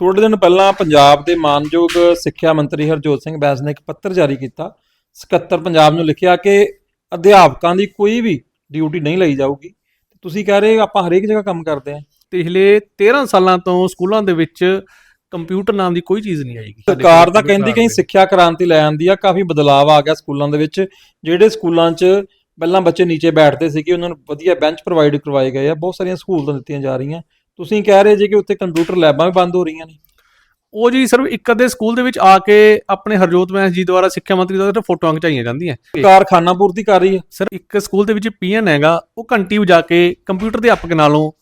ਥੋੜੇ ਦਿਨ ਪਹਿਲਾਂ ਪੰਜਾਬ ਦੇ ਮਾਨਯੋਗ ਸਿੱਖਿਆ ਮੰਤਰੀ ਹਰਜੋਤ ਸਿੰਘ ਬੈਂਸ ਨੇ ਇੱਕ ਪੱਤਰ ਜਾਰੀ ਕੀਤਾ। ਸਕੱਤਰ ਪੰਜਾਬ ਨੂੰ ਲਿਖਿਆ ਕਿ ਅਧਿਆਪਕਾਂ ਦੀ ਕੋਈ ਵੀ ਡਿਊਟੀ ਨਹੀਂ ਲਈ ਜਾਊਗੀ। ਤੁਸੀਂ ਕਹਿ ਰਹੇ ਆਪਾਂ ਹਰੇਕ ਜਗ੍ਹਾ ਕੰਮ ਕਰਦੇ ਹਾਂ। ਪਿਛਲੇ 13 ਸਾਲਾਂ ਤੋਂ ਸਕੂਲਾਂ ਦੇ ਵਿੱਚ ਕੰਪਿਊਟਰ ਨਾਮ ਦੀ ਕੋਈ ਚੀਜ਼ ਨਹੀਂ ਆਏਗੀ। ਸਰਕਾਰ ਤਾਂ ਕਹਿੰਦੀ ਕਹੀਂ ਸਿੱਖਿਆ ਕ੍ਰਾਂਤੀ ਲੈ ਆਂਦੀ ਆ ਕਾਫੀ ਬਦਲਾਅ ਆ ਗਿਆ ਸਕੂਲਾਂ ਦੇ ਵਿੱਚ। ਜਿਹੜੇ ਸਕੂਲਾਂ 'ਚ ਪਹਿਲਾਂ ਬੱਚੇ ਨੀਚੇ ਬੈਠਦੇ ਸੀਗੇ ਉਹਨਾਂ ਨੂੰ ਵਧੀਆ ਬੈਂਚ ਪ੍ਰੋਵਾਈਡ ਕਰਵਾਏ ਗਏ ਆ। ਬਹੁਤ ਸਾਰੀਆਂ ਸਹੂਲਤਾਂ ਦਿੱਤੀਆਂ ਜਾ ਰਹੀਆਂ। ਤੁਸੀਂ ਕਹਿ ਰਹੇ ਜੇ ਕਿ ਉੱਥੇ ਕੰਪਿਊਟਰ ਲੈਬਾਂ ਵੀ ਬੰਦ ਹੋ ਰਹੀਆਂ ਨੇ। ਉਹ ਜੀ ਸਿਰਫ ਇੱਕ ਅੱਧੇ ਸਕੂਲ ਦੇ ਵਿੱਚ ਆ ਕੇ ਆਪਣੇ ਹਰਜੋਤ ਮੈਸ ਜੀ ਦੁਆਰਾ ਸਿੱਖਿਆ ਮੰਤਰੀ ਦੁਆਰਾ ਫੋਟੋਆਂ ਖਿਚਾਈਆਂ ਜਾਂਦੀਆਂ। ਸਰਕਾਰ ਖਾਨਾ ਪੂਰਤੀ ਕਰ ਰਹੀ ਹੈ। ਸਿਰਫ ਇੱਕ ਸਕੂਲ ਦੇ ਵਿੱਚ ਪੀਐਨ ਹੈਗਾ ਉਹ ਘੰਟੀ ਵਜਾ ਕੇ ਕੰਪਿਊਟਰ ਦੇ ਅਧਿਆਪਕ ਨਾਲੋਂ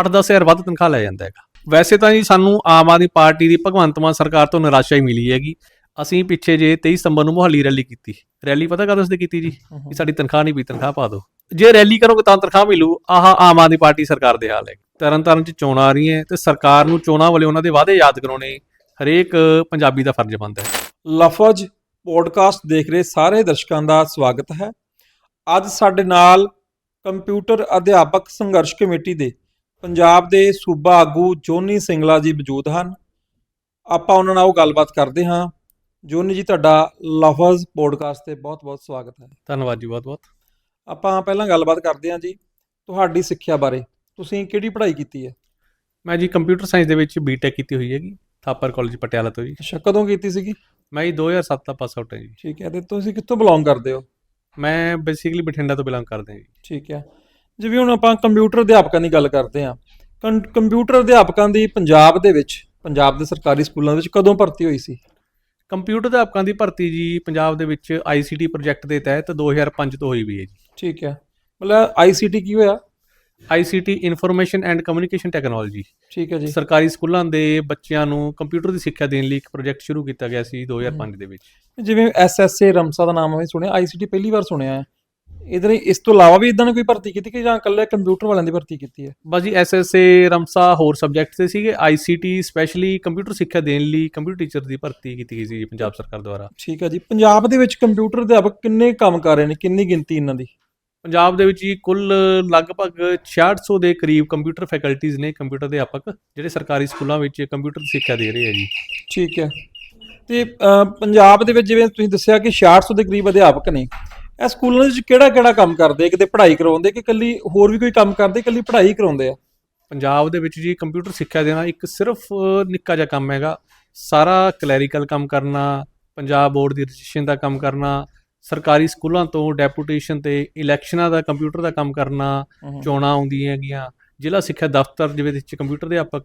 8-10 ਹਜ਼ਾਰ ਵੱਧ ਤਨਖਾਹ ਲੈ ਜਾਂਦਾ ਹੈਗਾ। ਵੈਸੇ ਤਾਂ ਜੀ ਸਾਨੂੰ ਆਮ ਆਦਮੀ ਪਾਰਟੀ ਦੀ ਭਗਵੰਤ ਮਾਨ ਸਰਕਾਰ ਤੋਂ ਨਿਰਾਸ਼ਾ ਹੀ ਮਿਲੀ ਹੈਗੀ। ਅਸੀਂ ਪਿੱਛੇ ਜੇ 23 ਸਤੰਬਰ ਨੂੰ ਮੁਹਾਲੀ ਰੈਲੀ ਕੀਤੀ। ਰੈਲੀ ਪਤਾ ਕਦੋਂ ਉਸਦੇ ਕੀਤੀ ਜੀ? ਕਿ ਸਾਡੀ ਤਨਖਾਹ ਨਹੀਂ ਵੀ ਤਨਖਾਹ ਪਾ ਦਿਓ। ਜੇ ਰੈਲੀ ਕਰੋਗੇ ਤਾਂ ਤਨਖਾਹ ਮਿਲੂ। ਆਹ ਆਮ ਆਦਮੀ ਪਾਰਟੀ ਸਰਕਾਰ ਦੇ ਹਾਲ ਹੈ ਤਰਨ ਤਾਰਨ ਚ ਚੋਣਾਂ ਆ ਰਹੀਆਂ ਤੇ ਸਰਕਾਰ ਨੂੰ ਚੋਣਾਂ ਵਾਲੇ ਉਹਨਾਂ ਦੇ ਵਾਅਦੇ ਯਾਦ ਕਰਾਉਣੇ ਹਰੇਕ ਪੰਜਾਬੀ ਦਾ ਫਰਜ਼ ਬਣਦਾ ਹੈ। ਲਫ਼ਜ਼ ਪੋਡਕਾਸਟ ਦੇਖ ਰਹੇ ਸਾਰੇ ਦਰਸ਼ਕਾਂ ਦਾ ਸਵਾਗਤ ਹੈ। ਅੱਜ ਸਾਡੇ ਨਾਲ ਕੰਪਿਊਟਰ ਅਧਿਆਪਕ ਸੰਘਰਸ਼ ਕਮੇਟੀ ਦੇ ਪੰਜਾਬ ਦੇ ਸੂਬਾ ਆਗੂ ਜੋਨੀ ਸਿੰਗਲਾ ਜੀ ਮੌਜੂਦ ਹਨ। ਆਪਾਂ ਉਹਨਾਂ ਨਾਲ ਉਹ ਗੱਲਬਾਤ ਕਰਦੇ ਹਾਂ। ਜੋਨੀ ਜੀ ਤੁਹਾਡਾ ਲਫ਼ਜ਼ ਪੋਡਕਾਸਟ ਤੇ ਬਹੁਤ-ਬਹੁਤ ਸਵਾਗਤ ਹੈ। ਧੰਨਵਾਦ ਜੀ ਬਹੁਤ ਬਹੁਤ। ਆਪਾਂ ਪਹਿਲਾਂ ਗੱਲਬਾਤ ਕਰਦੇ ਹਾਂ ਜੀ। ਤੁਹਾਡੀ ਸਿੱਖਿਆ ਬਾਰੇ। ਤੁਸੀਂ ਕਿਹੜੀ ਪੜ੍ਹਾਈ ਕੀਤੀ ਹੈ? ਮੈਂ ਜੀ ਕੰਪਿਊਟਰ ਸਾਇੰਸ ਦੇ ਵਿੱਚ ਬੀਟੈਕ ਕੀਤੀ ਹੋਈ ਹੈਗੀ ਥਾਪਰ ਕਾਲਜ ਪਟਿਆਲਾ ਤੋਂ ਜੀ। ਅੱਛਾ ਕਦੋਂ ਕੀਤੀ ਸੀਗੀ? ਮੈਂ ਜੀ 2007 ਦਾ ਪਾਸ ਆਊਟ ਹਾਂ ਜੀ। ਠੀਕ ਹੈ ਤੇ ਤੁਸੀਂ ਕਿੱਥੋਂ ਬਿਲੋਂਗ ਕਰਦੇ ਹੋ? ਮੈਂ ਬੇਸਿਕਲੀ ਬਠਿੰਡਾ ਤੋਂ ਬਿਲੋਂਗ ਕਰਦਾ ਜੀ। ਠੀਕ ਹੈ ਜਿਵੇਂ ਹੁਣ ਆਪਾਂ ਕੰਪਿਊਟਰ ਅਧਿਆਪਕਾਂ ਦੀ ਗੱਲ ਕਰਦੇ ਹਾਂ ਕੰਪਿਊਟਰ ਅਧਿਆਪਕਾਂ ਦੀ ਪੰਜਾਬ ਦੇ ਵਿੱਚ ਪੰਜਾਬ ਦੇ ਸਰਕਾਰੀ ਸਕੂਲਾਂ ਵਿੱਚ ਕਦੋਂ ਭਰਤੀ ਹੋਈ ਸੀ? ਕੰਪਿਊਟਰ ਅਧਿਆਪਕਾਂ ਦੀ ਭਰਤੀ ਜੀ ਪੰਜਾਬ ਦੇ ਵਿੱਚ ਆਈਸੀਟੀ ਪ੍ਰੋਜੈਕਟ ਦੇ ਤਹਿਤ 2005 ਤੋਂ ਹੋਈ ਵੀ ਹੈ ਜੀ। ਠੀਕ ਹੈ ਮਤਲਬ ਆਈਸੀਟੀ ਕੀ ਹੋਇਆ? ICT information and communication technology ਠੀਕ ਹੈ ਜੀ। ਸਰਕਾਰੀ ਸਕੂਲਾਂ ਦੇ ਬੱਚਿਆਂ ਨੂੰ ਕੰਪਿਊਟਰ ਦੀ ਸਿੱਖਿਆ ਦੇਣ ਲਈ ਇੱਕ ਪ੍ਰੋਜੈਕਟ ਸ਼ੁਰੂ ਕੀਤਾ ਗਿਆ ਸੀ 2005 ਦੇ ਵਿੱਚ। ਜਿਵੇਂ ਐਸਐਸਏ ਰਮਸਾ ਦਾ ਨਾਮ ਵੀ ਸੁਣਿਆ ਆਈਸੀਟੀ ਪਹਿਲੀ ਵਾਰ ਸੁਣਿਆ ਹੈ। ਇਧਰ ਇਸ ਤੋਂ ਇਲਾਵਾ ਵੀ ਇਦਾਂ ਨੇ ਕੋਈ ਭਰਤੀ ਕੀਤੀ ਕਿ ਜਾਂ ਇਕੱਲੇ ਕੰਪਿਊਟਰ ਵਾਲਿਆਂ ਦੀ ਭਰਤੀ ਕੀਤੀ ਹੈ? ਬਸ ਜੀ ਐਸਐਸਏ ਰਮਸਾ ਹੋਰ ਸਬਜੈਕਟ ਤੇ ਸੀਗੇ। ਆਈਸੀਟੀ ਸਪੈਸ਼ਲੀ ਕੰਪਿਊਟਰ ਸਿੱਖਿਆ ਦੇਣ ਲਈ ਕੰਪਿਊਟਰ ਟੀਚਰ ਦੀ ਭਰਤੀ ਕੀਤੀ ਗਈ ਸੀ ਪੰਜਾਬ ਸਰਕਾਰ ਦੁਆਰਾ। ਠੀਕ ਹੈ ਜੀ। ਪੰਜਾਬ ਦੇ ਵਿੱਚ ਕੰਪਿਊਟਰ ਅਧਿਆਪਕ ਕਿੰਨੇ ਕੰਮ ਕਰ ਰਹੇ ਨੇ? ਕਿੰਨੀ ਗਿਣਤੀ ਇਹਨਾਂ ਦੀ? ਪੰਜਾਬ ਦੇ ਵਿੱਚ ਜੀ ਕੁੱਲ ਲਗਭਗ 6600 ਦੇ ਕਰੀਬ ਕੰਪਿਊਟਰ ਫੈਕਲਟੀਆਂ ਨੇ ਕੰਪਿਊਟਰ ਅਧਿਆਪਕ ਜਿਹੜੇ ਸਰਕਾਰੀ ਸਕੂਲਾਂ ਵਿੱਚ ਕੰਪਿਊਟਰ ਸਿੱਖਿਆ ਦੇ ਰਹੇ ਆ ਜੀ। ਠੀਕ ਹੈ। ਤੇ ਪੰਜਾਬ ਦੇ ਵਿੱਚ ਜਿਵੇਂ ਤੁਸੀਂ ਦੱਸਿਆ ਕਿ 6600 ਦੇ ਕਰੀਬ ਅਧਿਆਪਕ ਨੇ ਇਹ ਸਕੂਲਾਂ ਵਿੱਚ ਕਿਹੜਾ ਕਿਹੜਾ ਕੰਮ ਕਰਦੇ? ਕਿਤੇ ਪੜ੍ਹਾਈ ਕਰਾਉਂਦੇ ਕਿ ਇਕੱਲੀ ਹੋਰ ਵੀ ਕੋਈ ਕੰਮ ਕਰਦੇ ਇਕੱਲੀ ਪੜ੍ਹਾਈ ਕਰਾਉਂਦੇ ਆ? ਪੰਜਾਬ ਦੇ ਵਿੱਚ ਜੀ ਕੰਪਿਊਟਰ ਸਿੱਖਿਆ ਦੇਣਾ ਇੱਕ ਸਿਰਫ ਨਿੱਕਾ ਜਿਹਾ ਕੰਮ ਹੈਗਾ। ਸਾਰਾ ਕਲੈਰੀਕਲ ਕੰਮ ਕਰਨਾ ਪੰਜਾਬ ਬੋਰਡ ਦੀ ਰਜਿਸਟ੍ਰੇਸ਼ਨ ਦਾ ਕੰਮ ਕਰਨਾ ਸਰਕਾਰੀ ਸਕੂਲਾਂ ਤੋਂ ਡੈਪੂਟੇਸ਼ਨ ਤੇ ਇਲੈਕਸ਼ਨਾਂ ਦਾ ਕੰਪਿਊਟਰ ਦਾ ਕੰਮ ਕਰਨਾ ਚੋਣਾਂ ਆਉਂਦੀਆਂ ਹੈਗੀਆਂ। ਜ਼ਿਲ੍ਹਾ ਸਿੱਖਿਆ ਦਫ਼ਤਰ ਜਿਹਦੇ ਵਿੱਚ ਕੰਪਿਊਟਰ ਅਧਿਆਪਕ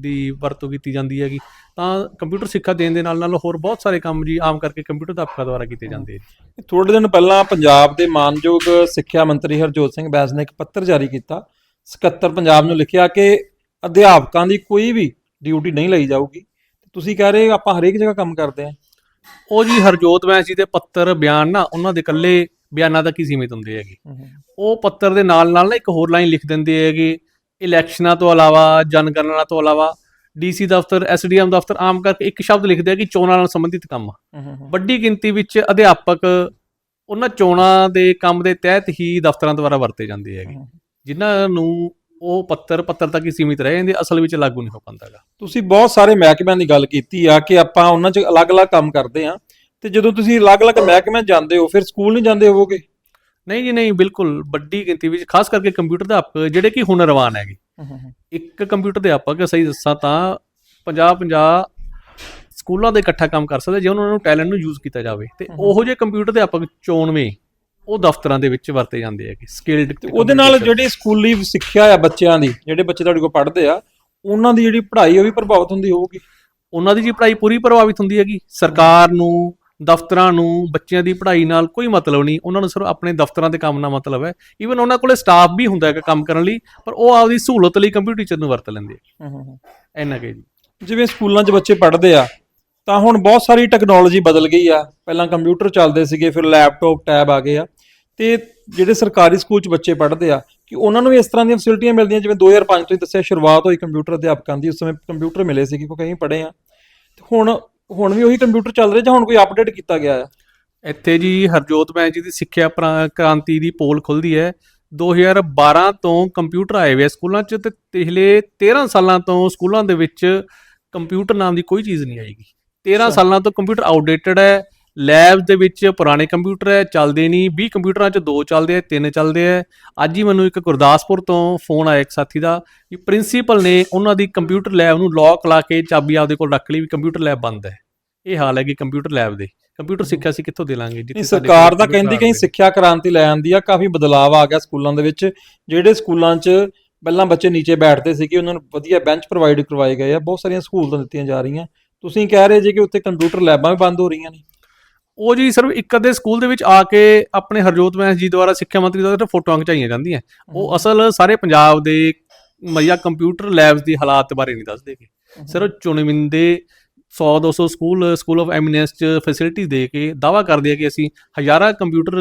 ਦੀ ਵਰਤੋਂ ਕੀਤੀ ਜਾਂਦੀ ਹੈਗੀ ਤਾਂ ਕੰਪਿਊਟਰ ਸਿੱਖਿਆ ਦੇਣ ਦੇ ਨਾਲ ਨਾਲ ਹੋਰ ਬਹੁਤ ਸਾਰੇ ਕੰਮ ਜੀ ਆਮ ਕਰਕੇ ਕੰਪਿਊਟਰ ਅਧਿਆਪਕਾਂ ਦੁਆਰਾ ਕੀਤੇ ਜਾਂਦੇ ਥੋੜੇ ਦਿਨ ਪਹਿਲਾਂ ਪੰਜਾਬ ਦੇ ਮਾਨਯੋਗ ਸਿੱਖਿਆ ਮੰਤਰੀ ਹਰਜੋਤ ਸਿੰਘ ਬੈਂਸ ਨੇ ਇੱਕ ਪੱਤਰ ਜਾਰੀ ਕੀਤਾ। ਸਕੱਤਰ ਪੰਜਾਬ ਨੂੰ ਲਿਖਿਆ ਕਿ ਅਧਿਆਪਕਾਂ ਦੀ ਕੋਈ ਵੀ ਡਿਊਟੀ ਨਹੀਂ ਲਈ ਜਾਊਗੀ। ਤੁਸੀਂ ਕਹਿ ਰਹੇ ਆਪਾਂ ਹਰੇਕ ਜਗ੍ਹਾ ਕੰਮ ਕਰਦੇ ਆ ਉਹ ਜੀ ਹਰਜੋਤ ਵੈਸ ਜੀ ਦੇ ਪੱਤਰ ਬਿਆਨ ਨਾ ਉਹਨਾਂ ਦੇ ਇਕੱਲੇ ਬਿਆਨਾਂ ਤੱਕ ਹੀ ਸੀਮਿਤ ਹੁੰਦੇ ਹੈਗੇ। ਉਹ ਪੱਤਰ ਦੇ ਨਾਲ ਨਾਲ ਨਾ ਇੱਕ ਹੋਰ ਲਾਈਨ ਲਿਖ ਦਿੰਦੇ ਹੈਗੇ ਇਲੈਕਸ਼ਨਾਂ ਤੋਂ ਇਲਾਵਾ ਜਨਗਣਨਾ ਤੋਂ ਇਲਾਵਾ ਡੀਸੀ ਦਫ਼ਤਰ ਐਸਡੀਐਮ ਦਫ਼ਤਰ ਆਮ ਕਰਕੇ ਇੱਕ ਸ਼ਬਦ ਲਿਖਦੇ ਆ ਕਿ ਚੋਣਾਂ ਨਾਲ ਸੰਬੰਧਿਤ ਕੰਮ ਵੱਡੀ ਗਿਣਤੀ ਵਿੱਚ ਅਧਿਆਪਕ ਉਹਨਾਂ ਚੋਣਾਂ ਦੇ ਕੰਮ ਦੇ ਤਹਿਤ ਹੀ ਦਫ਼ਤਰਾਂ ਦੁਆਰਾ ਵਰਤੇ ਜਾਂਦੇ ਹੈਗੇ। ਜਿਨ੍ਹਾਂ ਨੂੰ ਉਹ ਪੱਤਰ ਪੱਤਰ ਤੱਕ ਹੀ ਸੀਮਿਤ ਰਹਿ ਜਾਂਦੇ ਅਸਲ ਵਿੱਚ ਲਾਗੂ ਨਹੀਂ ਹੋ ਪਾਉਂਦਾਗਾ ਤੁਸੀਂ ਬਹੁਤ ਸਾਰੇ ਮਹਿਕਮਿਆਂ ਦੀ ਗੱਲ ਕੀਤੀ ਆ ਕਿ ਆਪਾਂ ਉਹਨਾਂ 'ਚ ਅਲੱਗ-ਅਲੱਗ ਕੰਮ ਕਰਦੇ ਆ ਤੇ ਜਦੋਂ ਤੁਸੀਂ ਅਲੱਗ-ਅਲੱਗ ਮਹਿਕਮਿਆਂ ਜਾਂਦੇ ਹੋ ਫਿਰ ਸਕੂਲ ਨਹੀਂ ਜਾਂਦੇ ਹੋਵੋਗੇ? ਨਹੀਂ ਜੀ ਨਹੀਂ ਬਿਲਕੁਲ ਵੱਡੀ ਗਿਣਤੀ ਵਿੱਚ ਖਾਸ ਕਰਕੇ ਕੰਪਿਊਟਰ ਅਧਿਆਪਕ ਜਿਹੜੇ ਕਿ ਹੁਨਰਵਾਨ ਹੈਗੇ। ਇੱਕ ਕੰਪਿਊਟਰ ਅਧਿਆਪਕ ਸਹੀ ਦੱਸਾਂ ਤਾਂ 50 50 ਸਕੂਲਾਂ ਦੇ ਇਕੱਠਾ ਕੰਮ ਕਰ ਸਕਦਾ ਜੇ ਉਹਨਾਂ ਨੂੰ ਟੈਲੈਂਟ ਨੂੰ ਯੂਜ਼ ਕੀਤਾ ਜਾਵੇ। ਤੇ ਉਹੋ ਜਿਹੇ ਕੰਪਿਊਟਰ ਅਧਿਆਪਕ ਚੋਣਵੇਂ। ਉਹ ਦਫ਼ਤਰਾਂ ਦੇ ਵਿੱਚ ਵਰਤੇ ਜਾਂਦੇ ਹੈਗੇ ਸਕਿਲਡ ਉਹਦੇ ਨਾਲ ਜਿਹੜੀ ਸਕੂਲੀ ਸਿੱਖਿਆ ਆ ਬੱਚਿਆਂ ਦੀ ਜਿਹੜੇ ਬੱਚੇ ਤੁਹਾਡੇ ਕੋਲ ਪੜ੍ਹਦੇ ਆ ਉਹਨਾਂ ਦੀ ਜਿਹੜੀ ਪੜ੍ਹਾਈ ਉਹ ਵੀ ਪ੍ਰਭਾਵਿਤ ਹੁੰਦੀ ਹੋਊਗੀ? ਉਹਨਾਂ ਦੀ ਜੀ ਪੜ੍ਹਾਈ ਪੂਰੀ ਪ੍ਰਭਾਵਿਤ ਹੁੰਦੀ ਹੈਗੀ। ਸਰਕਾਰ ਨੂੰ ਦਫ਼ਤਰਾਂ ਨੂੰ ਬੱਚਿਆਂ ਦੀ ਪੜ੍ਹਾਈ ਨਾਲ ਕੋਈ ਮਤਲਬ ਨਹੀਂ। ਉਹਨਾਂ ਨੂੰ ਸਿਰਫ ਆਪਣੇ ਦਫ਼ਤਰਾਂ ਦੇ ਕੰਮ ਨਾਲ ਮਤਲਬ ਹੈ। ਈਵਨ ਉਹਨਾਂ ਕੋਲੇ ਸਟਾਫ ਵੀ ਹੁੰਦਾ ਹੈਗਾ ਕੰਮ ਕਰਨ ਲਈ ਪਰ ਉਹ ਆਪਦੀ ਸਹੂਲਤ ਲਈ ਕੰਪਿਊਟਰ ਟੀਚਰ ਨੂੰ ਵਰਤ ਲੈਂਦੇ ਆ। ਇੰਨਾ ਕਿ ਜੀ। ਜਿਵੇਂ ਸਕੂਲਾਂ 'ਚ ਬੱਚੇ ਪੜ੍ਹਦੇ ਆ ਤਾਂ ਹੁਣ ਬਹੁਤ ਸਾਰੀ ਟੈਕਨੋਲੋਜੀ ਬਦਲ ਗਈ ਆ। ਪਹਿਲਾਂ ਕੰਪਿਊਟਰ ਚੱਲਦੇ ਸੀਗੇ, ਫਿਰ ਲੈਪਟਾਪ ਟੈਬ ਆ ਗਏ ਆ। ਤੇ ਜਿਹੜੇ ਸਰਕਾਰੀ ਸਕੂਲ 'ਚ ਬੱਚੇ ਪੜ੍ਹਦੇ ਆ, ਕਿ ਉਹਨਾਂ ਨੂੰ ਵੀ ਇਸ ਤਰ੍ਹਾਂ ਦੀਆਂ ਫੈਸਿਲਿਟੀਆਂ ਮਿਲਦੀਆਂ, ਜਿਵੇਂ 2005 ਤੋਂ ਹੀ ਦੱਸਿਆ ਸ਼ੁਰੂਆਤ ਹੋਈ ਕੰਪਿਊਟਰ ਅਧਿਆਪਕਾਂ ਦੀ, ਉਸ ਸਮੇਂ ਕੰਪਿਊਟਰ ਮਿਲੇ ਸੀਗੇ, ਕਿਉਂਕਿ ਅਸੀਂ ਪੜ੍ਹੇ ਆ। ਤੇ ਹੁਣ ਹੁਣ ਵੀ ਉਹੀ ਕੰਪਿਊਟਰ ਚੱਲ ਰਿਹਾ ਜਾਂ ਹੁਣ ਕੋਈ ਅਪਡੇਟ ਕੀਤਾ ਗਿਆ ਆ? ਇੱਥੇ ਜੀ ਹਰਜੋਤ ਬੈਂਸ ਜੀ ਦੀ ਸਿੱਖਿਆ ਪ੍ਰਾ- ਕ੍ਰਾਂਤੀ ਦੀ ਪੋਲ ਖੁੱਲਦੀ ਹੈ। 2012 ਤੋਂ ਕੰਪਿਊਟਰ ਆਏ ਹੋਏ ਆ ਸਕੂਲਾਂ 'ਚ ਤੇ ਪਿਛਲੇ 13 ਸਾਲਾਂ ਤੋਂ ਸਕੂਲਾਂ ਦੇ ਵਿੱਚ ਕੰਪਿਊਟਰ ਨਾਮ ਦੀ ਕੋਈ ਚੀਜ਼ ਨਹੀਂ ਆਏਗੀ 13 ਅੱਛਾ। ਸਾਲਾਂ ਤੋਂ ਕੰਪਿਊਟਰ ਆਊਟਡੇਟਡ ਹੈ। ਲੈਬ ਦੇ ਵਿੱਚ ਪੁਰਾਣੇ ਕੰਪਿਊਟਰ ਹੈ ਚੱਲਦੇ ਨਹੀਂ। 20 ਕੰਪਿਊਟਰਾਂ ਚ ਦੋ ਚੱਲਦੇ ਆ ਤਿੰਨ ਚੱਲਦੇ ਆ ਅੱਜ ਹੀ ਮੈਨੂੰ ਇੱਕ ਗੁਰਦਾਸਪੁਰ ਤੋਂ ਫੋਨ ਆਇਆ ਇੱਕ ਸਾਥੀ ਦਾ ਕਿ ਪ੍ਰਿੰਸੀਪਲ ਨੇ ਉਹਨਾਂ ਦੀ ਕੰਪਿਊਟਰ ਲੈਬ ਨੂੰ ਲੌਕ ਲਾ ਕੇ ਚਾਬੀ ਆਪਦੇ ਕੋਲ ਰੱਖ ਲਈ ਵੀ ਕੰਪਿਊਟਰ ਲੈਬ ਬੰਦ ਹੈ। ਇਹ ਹਾਲ ਹੈ ਕਿ ਕੰਪਿਊਟਰ ਲੈਬ ਦੇ। ਕੰਪਿਊਟਰ ਸਿੱਖਿਆ ਸੀ ਕਿੱਥੋਂ ਦੇ ਲਾਂਗੇ ਕੋਲ ਸਰਕਾਰ computer ਕਹਿੰਦੀ ਗਏ। ਸਿੱਖਿਆ ਕ੍ਰਾਂਤੀ ਲੈ ਆਂਦੀ ਆ। ਕਾਫੀ ਬਦਲਾਅ ਆ ਗਿਆ ਸਕੂਲਾਂ ਦੇ ਵਿੱਚ। ਜਿਹੜੇ ਸਕੂਲਾਂ 'ਚ ਪਹਿਲਾਂ ਬੱਚੇ ਨੀਚੇ ਬੈਠਦੇ ਸੀਗੇ ਉਹਨਾਂ ਨੂੰ ਵਧੀਆ ਬੈਂਚ ਪ੍ਰੋਵਾਈਡ ਕਰਵਾਏ ਗਏ ਆ। ਬਹੁਤ ਸਾਰੀਆਂ ਸਹੂਲਤਾਂ ਦਿੱਤੀਆਂ ਜਾ ਰਹੀਆਂ। ਤੁਸੀਂ ਕਹਿ ਰਹੇ ਜੀ ਕਿ ਉੱਥੇ ਕੰਪਿਊਟਰ ਲੈਬਾਂ ਵੀ ਬੰਦ ਹੋ ਰਹੀਆਂ ਨੇ। ਉਹ ਜੀ ਸਿਰਫ ਇੱਕ ਅੱਧੇ ਸਕੂਲ ਦੇ ਵਿੱਚ ਆ ਕੇ ਆਪਣੇ ਹਰਜੋਤ ਮੈਸ ਜੀ ਦੁਆਰਾ ਸਿੱਖਿਆ ਮੰਤਰੀ ਦੁਆਰਾ ਫੋਟੋਆਂ ਖਿਚਾਈਆਂ ਜਾਂਦੀਆਂ। ਉਹ ਅਸਲ ਸਾਰੇ ਪੰਜਾਬ ਦੇ ਮਈਆ ਕੰਪਿਊਟਰ ਲੈਬਸ ਦੀ ਹਾਲਾਤ ਬਾਰੇ ਨਹੀਂ ਦੱਸਦੇਗੇ ਸਿਰਫ ਚੁਣਵਿੰਦੇ 100 200 ਸਕੂਲ ਸਕੂਲ ਆਫ ਐਮੀਨੈਂਸ ਚ ਫੈਸਿਲਿਟੀ ਦੇ ਕੇ ਦਾਵਾ ਕਰਦੇ ਆ ਕਿ ਅਸੀਂ ਹਜ਼ਾਰਾਂ ਕੰਪਿਊਟਰ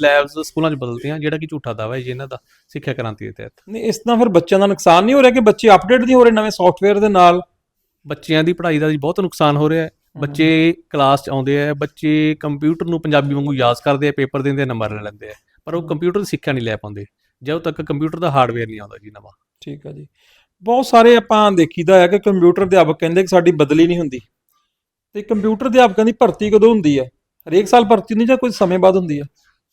ਲੈਬਸ ਸਕੂਲਾਂ 'ਚ ਬਦਲਦੇ ਹਾਂ ਜਿਹੜਾ ਕਿ ਝੂਠਾ ਦਾਵਾ ਹੈ ਜੀ ਇਹਨਾਂ ਦਾ ਸਿੱਖਿਆ ਕ੍ਰਾਂਤੀ ਦੇ ਤਹਿਤ। ਨਹੀਂ ਇਸ ਨਾਲ ਫਿਰ ਬੱਚਿਆਂ ਦਾ ਨੁਕਸਾਨ ਨਹੀਂ ਹੋ ਰਿਹਾ ਕਿ ਬੱਚੇ ਅਪਡੇਟ ਨਹੀਂ ਹੋ ਰਹੇ ਨਵੇਂ ਸੌਫਟਵੇਅਰ ਦੇ ਨਾਲ? ਬੱਚਿਆਂ ਦੀ ਪੜ੍ਹਾਈ ਦਾ ਜੀ ਬਹੁਤ ਨੁਕਸਾਨ ਹੋ ਰਿਹਾ ਹੈ। ਬੱਚੇ ਕਲਾਸ 'ਚ ਆਉਂਦੇ ਆ ਬੱਚੇ ਕੰਪਿਊਟਰ ਨੂੰ ਪੰਜਾਬੀ ਵਾਂਗੂ ਯਾਦ ਕਰਦੇ ਆ ਪੇਪਰ ਦਿੰਦੇ ਆ ਨੰਬਰ ਲੈ ਲੈਂਦੇ ਆ। ਪਰ ਉਹ ਕੰਪਿਊਟਰ ਦੀ ਸਿੱਖਿਆ ਨਹੀਂ ਲੈ ਪਾਉਂਦੇ। ਜਦੋਂ ਤੱਕ ਕੰਪਿਊਟਰ ਦਾ ਹਾਰਡਵੇਅਰ ਨਹੀਂ ਆਉਂਦਾ ਜੀ ਨਵਾਂ। ਠੀਕ ਆ ਜੀ। ਬਹੁਤ ਸਾਰੇ ਆਪਾਂ ਦੇਖੀਦਾ ਹੈ ਕਿ ਕੰਪਿਊਟਰ ਅਧਿਆਪਕ ਕਹਿੰਦੇ ਕਿ ਸਾਡੀ ਬਦਲੀ ਨਹੀਂ ਹੁੰਦੀ। ਤੇ ਕੰਪਿਊਟਰ ਅਧਿਆਪਕਾਂ ਦੀ ਭਰਤੀ ਕਦੋਂ ਹੁੰਦੀ ਹੈ? ਹਰੇਕ ਸਾਲ ਭਰਤੀ ਨਹੀਂ ਜਾਂ ਕੋਈ ਸਮੇਂ ਬਾਅਦ ਹੁੰਦੀ ਹੈ?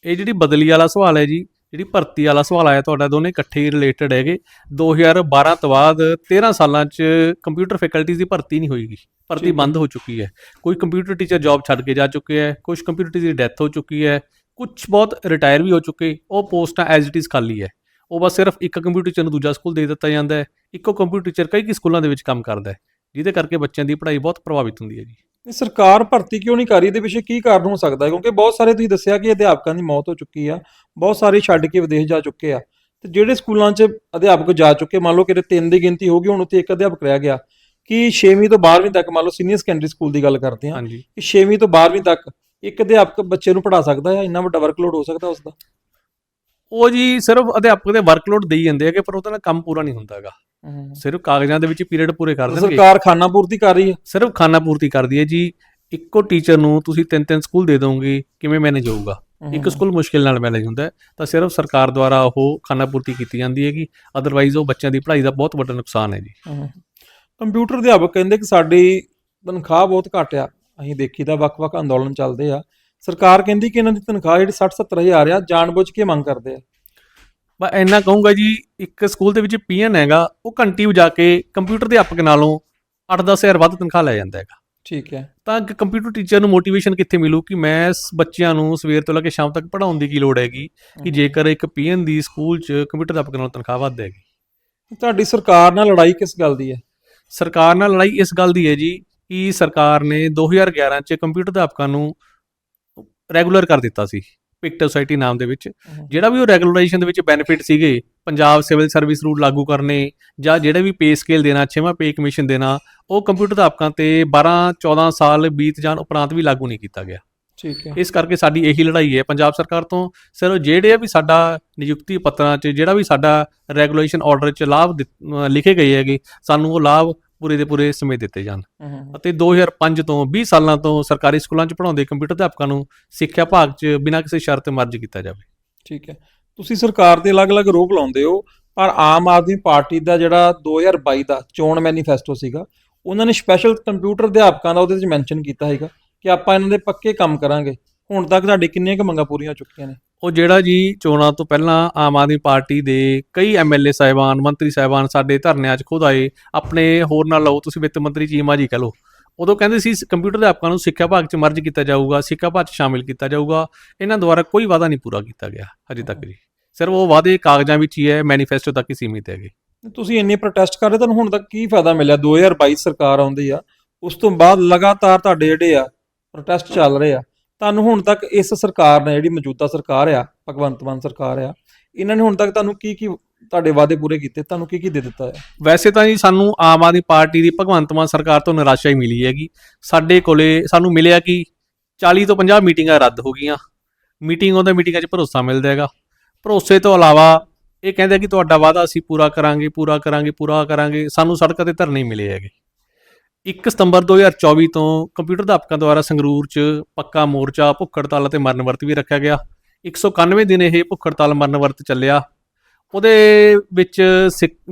ਇਹ ਜਿਹੜੀ ਬਦਲੀ ਵਾਲਾ ਸਵਾਲ ਹੈ ਜੀ ਜਿਹੜੀ ਭਰਤੀ ਵਾਲਾ ਸਵਾਲ ਆਇਆ ਤੁਹਾਡਾ ਦੋਨੇ ਇਕੱਠੇ ਹੀ ਰਿਲੇਟਡ ਹੈਗੇ। 2012 ਤੋਂ ਬਾਅਦ 13 ਸਾਲਾਂ 'ਚ ਕੰਪਿਊਟਰ ਫੈਕਲਟੀਜ਼ ਦੀ ਭਰਤੀ ਨਹੀਂ ਹੋਈਗੀ ਭਰਤੀ। ਬੰਦ ਹੋ ਚੁੱਕੀ ਹੈ। ਕੋਈ ਕੰਪਿਊਟਰ ਟੀਚਰ ਜੌਬ ਛੱਡ ਕੇ ਜਾ ਚੁੱਕੇ ਹੈ ਕੁਝ ਕੰਪਿਊਟਰ ਟੀਚਰ ਦੀ ਡੈਥ ਹੋ ਚੁੱਕੀ ਹੈ ਕੁਝ ਬਹੁਤ ਰਿਟਾਇਰ ਵੀ ਹੋ ਚੁੱਕੇ ਉਹ ਪੋਸਟਾਂ ਐਜ਼ ਇਟ ਇਜ਼ ਖਾਲੀ ਹੈ। ਉਹ ਬਸ ਸਿਰਫ ਇੱਕ ਕੰਪਿਊਟਰ ਟੀਚਰ ਨੂੰ ਦੂਜਾ ਸਕੂਲ ਦੇ ਦਿੱਤਾ ਜਾਂਦਾ ਹੈ। ਇੱਕੋ ਕੰਪਿਊਟਰ ਟੀਚਰ ਕਈ ਕਈ ਸਕੂਲਾਂ ਦੇ ਵਿੱਚ ਕੰਮ ਕਰਦਾ ਹੈ ਜਿਹਦੇ ਕਰਕੇ ਬੱਚਿਆਂ ਦੀ ਪੜ੍ਹਾਈ ਬਹੁਤ ਪ੍ਰਭਾਵਿਤ ਹੁੰਦੀ ਹੈ ਜੀ ਇਹ ਸਰਕਾਰ ਭਰਤੀ ਕਿਉਂ ਨਹੀਂ ਕਰ ਰਹੀ? ਇਹਦੇ ਪਿੱਛੇ ਕੀ ਕਾਰਨ ਹੋ ਸਕਦਾ ਹੈ? ਕਿਉਂਕਿ ਬਹੁਤ ਸਾਰੇ ਤੁਸੀਂ ਦੱਸਿਆ ਕਿ ਅਧਿਆਪਕਾਂ ਦੀ ਮੌਤ ਹੋ ਚੁੱਕੀ ਆ। ਬਹੁਤ ਸਾਰੇ ਛੱਡ ਕੇ ਵਿਦੇਸ਼ ਜਾ ਚੁੱਕੇ ਆ। ਤੇ ਜਿਹੜੇ ਸਕੂਲਾਂ 'ਚ ਅਧਿਆਪਕ ਜਾ ਚੁੱਕੇ ਮੰਨ ਲਓ ਕਿ ਤਿੰਨ ਦੀ ਗਿਣਤੀ ਹੋ ਗਈ ਹੁਣ ਉੱਥੇ ਇੱਕ ਅਧਿਆਪਕ ਰਹਿ ਗਿਆ। ਕਿ 6ਵੀਂ ਤੋਂ 12ਵੀਂ ਤੱਕ ਮੰਨ ਲਓ ਸੀਨੀਅਰ ਸੈਕੰਡਰੀ ਸਕੂਲ ਦੀ ਗੱਲ ਕਰਦੇ ਹਾਂ ਹਾਂਜੀ। ਕਿ 6ਵੀਂ ਤੋਂ 12ਵੀਂ ਤੱਕ ਇੱਕ ਅਧਿਆਪਕ ਬੱਚੇ ਨੂੰ ਪੜ੍ਹਾ ਸਕਦਾ ਹੈ? ਇੰਨਾ ਵੱਡਾ ਵਰਕਲੋਡ ਹੋ ਸਕਦਾ ਉਸ ਦਾ ਉਹ ਜੀ ਸਿਰਫ ਅਧਿਆਪਕ ਦੇ ਵਰਕਲੋਡ ਦੇਈ ਜਾਂਦੇ ਹੈਗੇ ਪਰ ਉਹਦੇ ਕੰਮ ਪੂਰਾ ਨਹੀਂ ਹੁੰਦਾ ਹੈਗਾ। ਸਿਰਫ ਕਾਗਜ਼ਾਂ ਦੇ ਵਿੱਚ ਪੀਰੀਅਡ ਪੂਰੇ ਕਰ ਦੇਣਗੇ। ਸਰਕਾਰ ਖਾਨਾ ਪੂਰਤੀ ਕਰ ਰਹੀ ਹੈ। ਸਿਰਫ ਖਾਨਾ ਪੂਰਤੀ ਕਰਦੀ ਹੈ ਜੀ। ਇੱਕੋ ਟੀਚਰ ਨੂੰ ਤੁਸੀਂ ਤਿੰਨ ਤਿੰਨ ਸਕੂਲ ਦੇ ਦੋਗੇ ਕਿਵੇਂ ਮੈਨੇਜ ਹੋਊਗਾ? ਇੱਕ ਸਕੂਲ ਮੁਸ਼ਕਿਲ ਨਾਲ ਮੈਨੇਜ ਹੁੰਦਾ ਹੈ। ਤਾਂ ਸਿਰਫ ਸਰਕਾਰ ਦੁਆਰਾ ਉਹ ਖਾਨਾ ਪੂਰਤੀ ਕੀਤੀ ਜਾਂਦੀ ਹੈਗੀ। ਅਦਰਵਾਈਜ਼ ਉਹ ਬੱਚਿਆਂ ਦੀ ਪੜ੍ਹਾਈ ਦਾ ਬਹੁਤ ਵੱਡਾ ਨੁਕਸਾਨ ਹੈ ਜੀ। ਕੰਪਿਊਟਰ ਅਧਿਆਪਕ ਕਹਿੰਦੇ ਕਿ ਸਾਡੀ ਤਨਖਾਹ ਬਹੁਤ ਘੱਟ ਆ। ਅਸੀਂ ਦੇਖੀਦਾ ਵੱਖ-ਵੱਖ ਅੰਦੋਲਨ ਚੱਲਦੇ ਆ। ਸਰਕਾਰ ਕਹਿੰਦੀ ਕਿ ਇਹਨਾਂ ਦੀ ਤਨਖਾਹ ਜਿਹੜੀ 60-70 ਹਜ਼ਾਰ ਆ ਜਾਣਬੁੱਝ ਕੇ ਮੰਗ ਕਰਦੇ ਆ। ਮੈਂ ਇੰਨਾ ਕਹੂੰਗਾ ਜੀ ਇੱਕ ਸਕੂਲ ਦੇ ਵਿੱਚ ਪੀਐਨ ਹੈਗਾ ਉਹ ਘੰਟੀ ਵਜਾ ਕੇ ਕੰਪਿਊਟਰ ਅਧਿਆਪਕ ਨਾਲੋਂ 8-10 ਹਜ਼ਾਰ ਵੱਧ ਤਨਖਾਹ ਲੈ ਜਾਂਦਾ ਹੈਗਾ। ਠੀਕ ਹੈ। ਤਾਂ ਕਿ ਕੰਪਿਊਟਰ ਟੀਚਰ ਨੂੰ ਮੋਟੀਵੇਸ਼ਨ ਕਿੱਥੇ ਮਿਲੂ ਕਿ ਮੈਂ ਬੱਚਿਆਂ ਨੂੰ ਸਵੇਰ ਤੋਂ ਲੈ ਕੇ ਸ਼ਾਮ ਤੱਕ ਪੜ੍ਹਾਉਣ ਦੀ ਕੀ ਲੋੜ ਹੈਗੀ ਕਿ ਜੇਕਰ ਇੱਕ ਪੀਐਨ ਦੀ ਸਕੂਲ 'ਚ ਕੰਪਿਊਟਰ ਅਧਿਆਪਕ ਨਾਲੋਂ ਤਨਖਾਹ ਵੱਧ ਹੈਗੀ। ਤੁਹਾਡੀ ਸਰਕਾਰ ਨਾਲ ਲੜਾਈ ਕਿਸ ਗੱਲ ਦੀ ਹੈ? ਸਰਕਾਰ ਨਾਲ ਲੜਾਈ ਇਸ ਗੱਲ ਦੀ ਹੈ ਜੀ ਕਿ ਸਰਕਾਰ ਨੇ 2011 ਚ ਕੰਪਿਊਟਰ ਅਧਿਆਪਕਾਂ ਨੂੰ ਰੈਗੂਲਰ ਕਰ ਦਿੱਤਾ ਸੀ। ਪਿਕਟ ਸੋਸਾਇਟੀ ਨਾਮ ਦੇ ਵਿੱਚ ਜਿਹੜਾ ਵੀ ਉਹ ਰੈਗੂਲਰਾਈਜੇਸ਼ਨ ਦੇ ਵਿੱਚ ਬੈਨੀਫਿਟ ਸੀਗੇ ਪੰਜਾਬ ਸਿਵਲ ਸਰਵਿਸ ਰੂਲ ਲਾਗੂ ਕਰਨੇ ਜਾਂ ਜਿਹੜੇ ਵੀ ਪੇ ਸਕੇਲ ਦੇਣਾ 6ਵਾਂ ਪੇ ਕਮਿਸ਼ਨ ਦੇਣਾ ਉਹ ਕੰਪਿਊਟਰ ਅਧਿਆਪਕਾਂ ਤੇ 12 14 ਸਾਲ ਬੀਤ ਜਾਣ ਉਪਰੰਤ ਵੀ ਲਾਗੂ ਨਹੀਂ ਕੀਤਾ ਗਿਆ। ਠੀਕ ਹੈ। ਇਸ ਕਰਕੇ ਸਾਡੀ ਇਹੀ ਲੜਾਈ ਹੈ। ਪੰਜਾਬ ਸਰਕਾਰ ਤੋਂ ਸਿਰਫ ਜਿਹੜੇ ਵੀ ਸਾਡਾ ਨਿਯੁਕਤੀ ਪੱਤਰਾਂ 'ਚ ਜਿਹੜਾ ਵੀ ਸਾਡਾ ਰੈਗੂਲੇਸ਼ਨ ਆਰਡਰ 'ਚ ਲਾਭ ਲਿਖੇ ਗਏ ਹੈਗੇ ਸਾਨੂੰ ਉਹ ਲਾਭ ਪੂਰੇ ਦੇ ਪੂਰੇ ਸਮੇਂ ਦਿੱਤੇ ਜਾਣ। ਅਤੇ 2005 ਤੋਂ 20 ਸਾਲਾਂ ਤੋਂ ਸਰਕਾਰੀ ਸਕੂਲਾਂ 'ਚ ਪੜ੍ਹਾਉਂਦੇ ਕੰਪਿਊਟਰ ਅਧਿਆਪਕਾਂ ਨੂੰ ਸਿੱਖਿਆ ਭਾਗ 'ਚ ਬਿਨਾਂ ਕਿਸੇ ਸ਼ਰਤ ਮਰਜ ਕੀਤਾ ਜਾਵੇ। ਠੀਕ ਹੈ। ਤੁਸੀਂ ਸਰਕਾਰ ਤੇ ਅਲੱਗ-ਅਲੱਗ ਰੋਪ ਲਾਉਂਦੇ ਹੋ ਪਰ ਆਮ ਆਦਮੀ ਪਾਰਟੀ ਦਾ ਜਿਹੜਾ 2022 ਦਾ ਚੋਣ ਮੈਨੀਫੈਸਟੋ ਸੀਗਾ ਉਹਨਾਂ ਨੇ ਸਪੈਸ਼ਲ ਕੰਪਿਊਟਰ ਅਧਿਆਪਕਾਂ ਦਾ ਉਹਦੇ ਵਿੱਚ ਮੈਂਸ਼ਨ ਕੀਤਾ ਹੈਗਾ ਕਿ ਆਪਾਂ ਇਹਨਾਂ ਦੇ ਪੱਕੇ ਕੰਮ ਕਰਾਂਗੇ। ਹੁਣ ਤੱਕ ਤੁਹਾਡੇ ਕਿੰਨੀਆਂ ਕੁ ਮੰਗਾਂ ਪੂਰੀਆਂ ਹੋ ਚੁੱਕੀਆਂ ਨੇ? ਉਹ ਜਿਹੜਾ ਜੀ ਚੋਣਾਂ ਤੋਂ ਪਹਿਲਾਂ ਆਮ ਆਦਮੀ ਪਾਰਟੀ ਦੇ ਕਈ ਐਮਐਲਏ ਸਾਹਿਬਾਨ, ਮੰਤਰੀ ਸਾਹਿਬਾਨ ਸਾਡੇ ਧਰਨਿਆਂ 'ਚ ਖੁਦ ਆਏ, ਆਪਣੇ ਹੋਰ ਨਾਲ ਲਓ, ਤੁਸੀਂ ਵਿੱਤ ਮੰਤਰੀ ਚੀਮਾ ਜੀ ਕਹ ਲਓ। ਉਦੋਂ ਕਹਿੰਦੇ ਸੀ ਕੰਪਿਊਟਰ ਅਧਿਆਪਕਾਂ ਨੂੰ ਸਿੱਖਿਆ ਭਾਗ 'ਚ ਮਰਜ ਕੀਤਾ ਜਾਊਗਾ, ਸਿੱਖਿਆ ਭਾਗ 'ਚ ਸ਼ਾਮਿਲ ਕੀਤਾ ਜਾਊਗਾ, ਇਹਨਾਂ ਦੁਆਰਾ ਕੋਈ ਵਾਅਦਾ ਨਹੀਂ ਪੂਰਾ ਕੀਤਾ ਗਿਆ ਹਜੇ ਤੱਕ ਜੀ। ਸਿਰਫ ਉਹ ਵਾਅਦੇ ਕਾਗਜ਼ਾਂ ਵਿੱਚ ਹੀ ਹੈ, ਮੈਨੀਫੈਸਟੋ ਤੱਕ ਹੀ ਸੀਮਿਤ ਹੈਗੇ। ਤੁਸੀਂ ਇੰਨੇ ਪ੍ਰੋਟੈਸਟ ਕਰ ਰਹੇ ਤੁਹਾਨੂੰ ਹੁਣ ਤੱਕ ਕੀ ਫਾਇਦਾ ਮਿਲਿਆ? 2022 ਸਰਕਾਰ ਆਉਂਦੀ ਆ, ਉਸ ਤੋਂ ਬਾਅਦ ਲਗਾਤਾਰ ਤੁਹਾਡੇ ਜਿਹੜੇ ਆ ਪ੍ਰੋਟੈਸਟ ਚੱਲ ਰਹੇ ਆ। ਤੁਹਾਨੂੰ ਹੁਣ ਤੱਕ ਇਸ ਸਰਕਾਰ ਨੇ ਜਿਹੜੀ ਮੌਜੂਦਾ ਸਰਕਾਰ ਆ, ਭਗਵੰਤ ਮਾਨ ਸਰਕਾਰ ਆ, ਇਹਨਾਂ ਨੇ ਹੁਣ ਤੱਕ ਤੁਹਾਨੂੰ ਕੀ ਕੀ ਤੁਹਾਡੇ ਵਾਅਦੇ ਪੂਰੇ ਕੀਤੇ? ਤੁਹਾਨੂੰ ਕੀ ਕੀ ਦੇ ਦਿੱਤਾ ਹੈ? ਵੈਸੇ ਤਾਂ ਜੀ ਸਾਨੂੰ ਆਮ ਆਦਮੀ ਪਾਰਟੀ ਦੀ ਭਗਵੰਤ ਮਾਨ ਸਰਕਾਰ ਤੋਂ ਨਿਰਾਸ਼ਾ ਹੀ ਮਿਲੀ ਹੈਗੀ। ਸਾਡੇ ਕੋਲੇ ਸਾਨੂੰ ਮਿਲਿਆ ਕਿ 40 ਤੋਂ 50 ਮੀਟਿੰਗਾਂ ਰੱਦ ਹੋ ਗਈਆਂ। ਮੀਟਿੰਗ ਉਹਦੇ ਮੀਟਿੰਗਾਂ 'ਚ ਭਰੋਸਾ ਮਿਲਦਾ ਹੈਗਾ। ਭਰੋਸੇ ਤੋਂ ਇਲਾਵਾ ਇਹ ਕਹਿੰਦੇ ਕਿ ਤੁਹਾਡਾ ਵਾਅਦਾ ਅਸੀਂ ਪੂਰਾ ਕਰਾਂਗੇ ਪੂਰਾ ਕਰਾਂਗੇ ਪੂਰਾ ਕਰਾਂਗੇ। ਸਾਨੂੰ ਸੜਕਾਂ ਤੇ ਧਰਨੇ ਮਿਲੇ ਹੈਗੇ। 1 ਸਤੰਬਰ 2024 ਤੋਂ ਕੰਪਿਊਟਰ ਅਧਿਆਪਕਾਂ ਦੁਆਰਾ ਸੰਗਰੂਰ 'ਚ ਪੱਕਾ ਮੋਰਚਾ ਭੁੱਖ ਹੜਤਾਲ ਅਤੇ ਮਰਨ ਵਰਤ ਵੀ ਰੱਖਿਆ ਗਿਆ। 191 ਦਿਨ ਇਹ ਭੁੱਖ ਹੜਤਾਲ ਮਰਨ ਵਰਤ ਚੱਲਿਆ। ਉਹਦੇ ਵਿੱਚ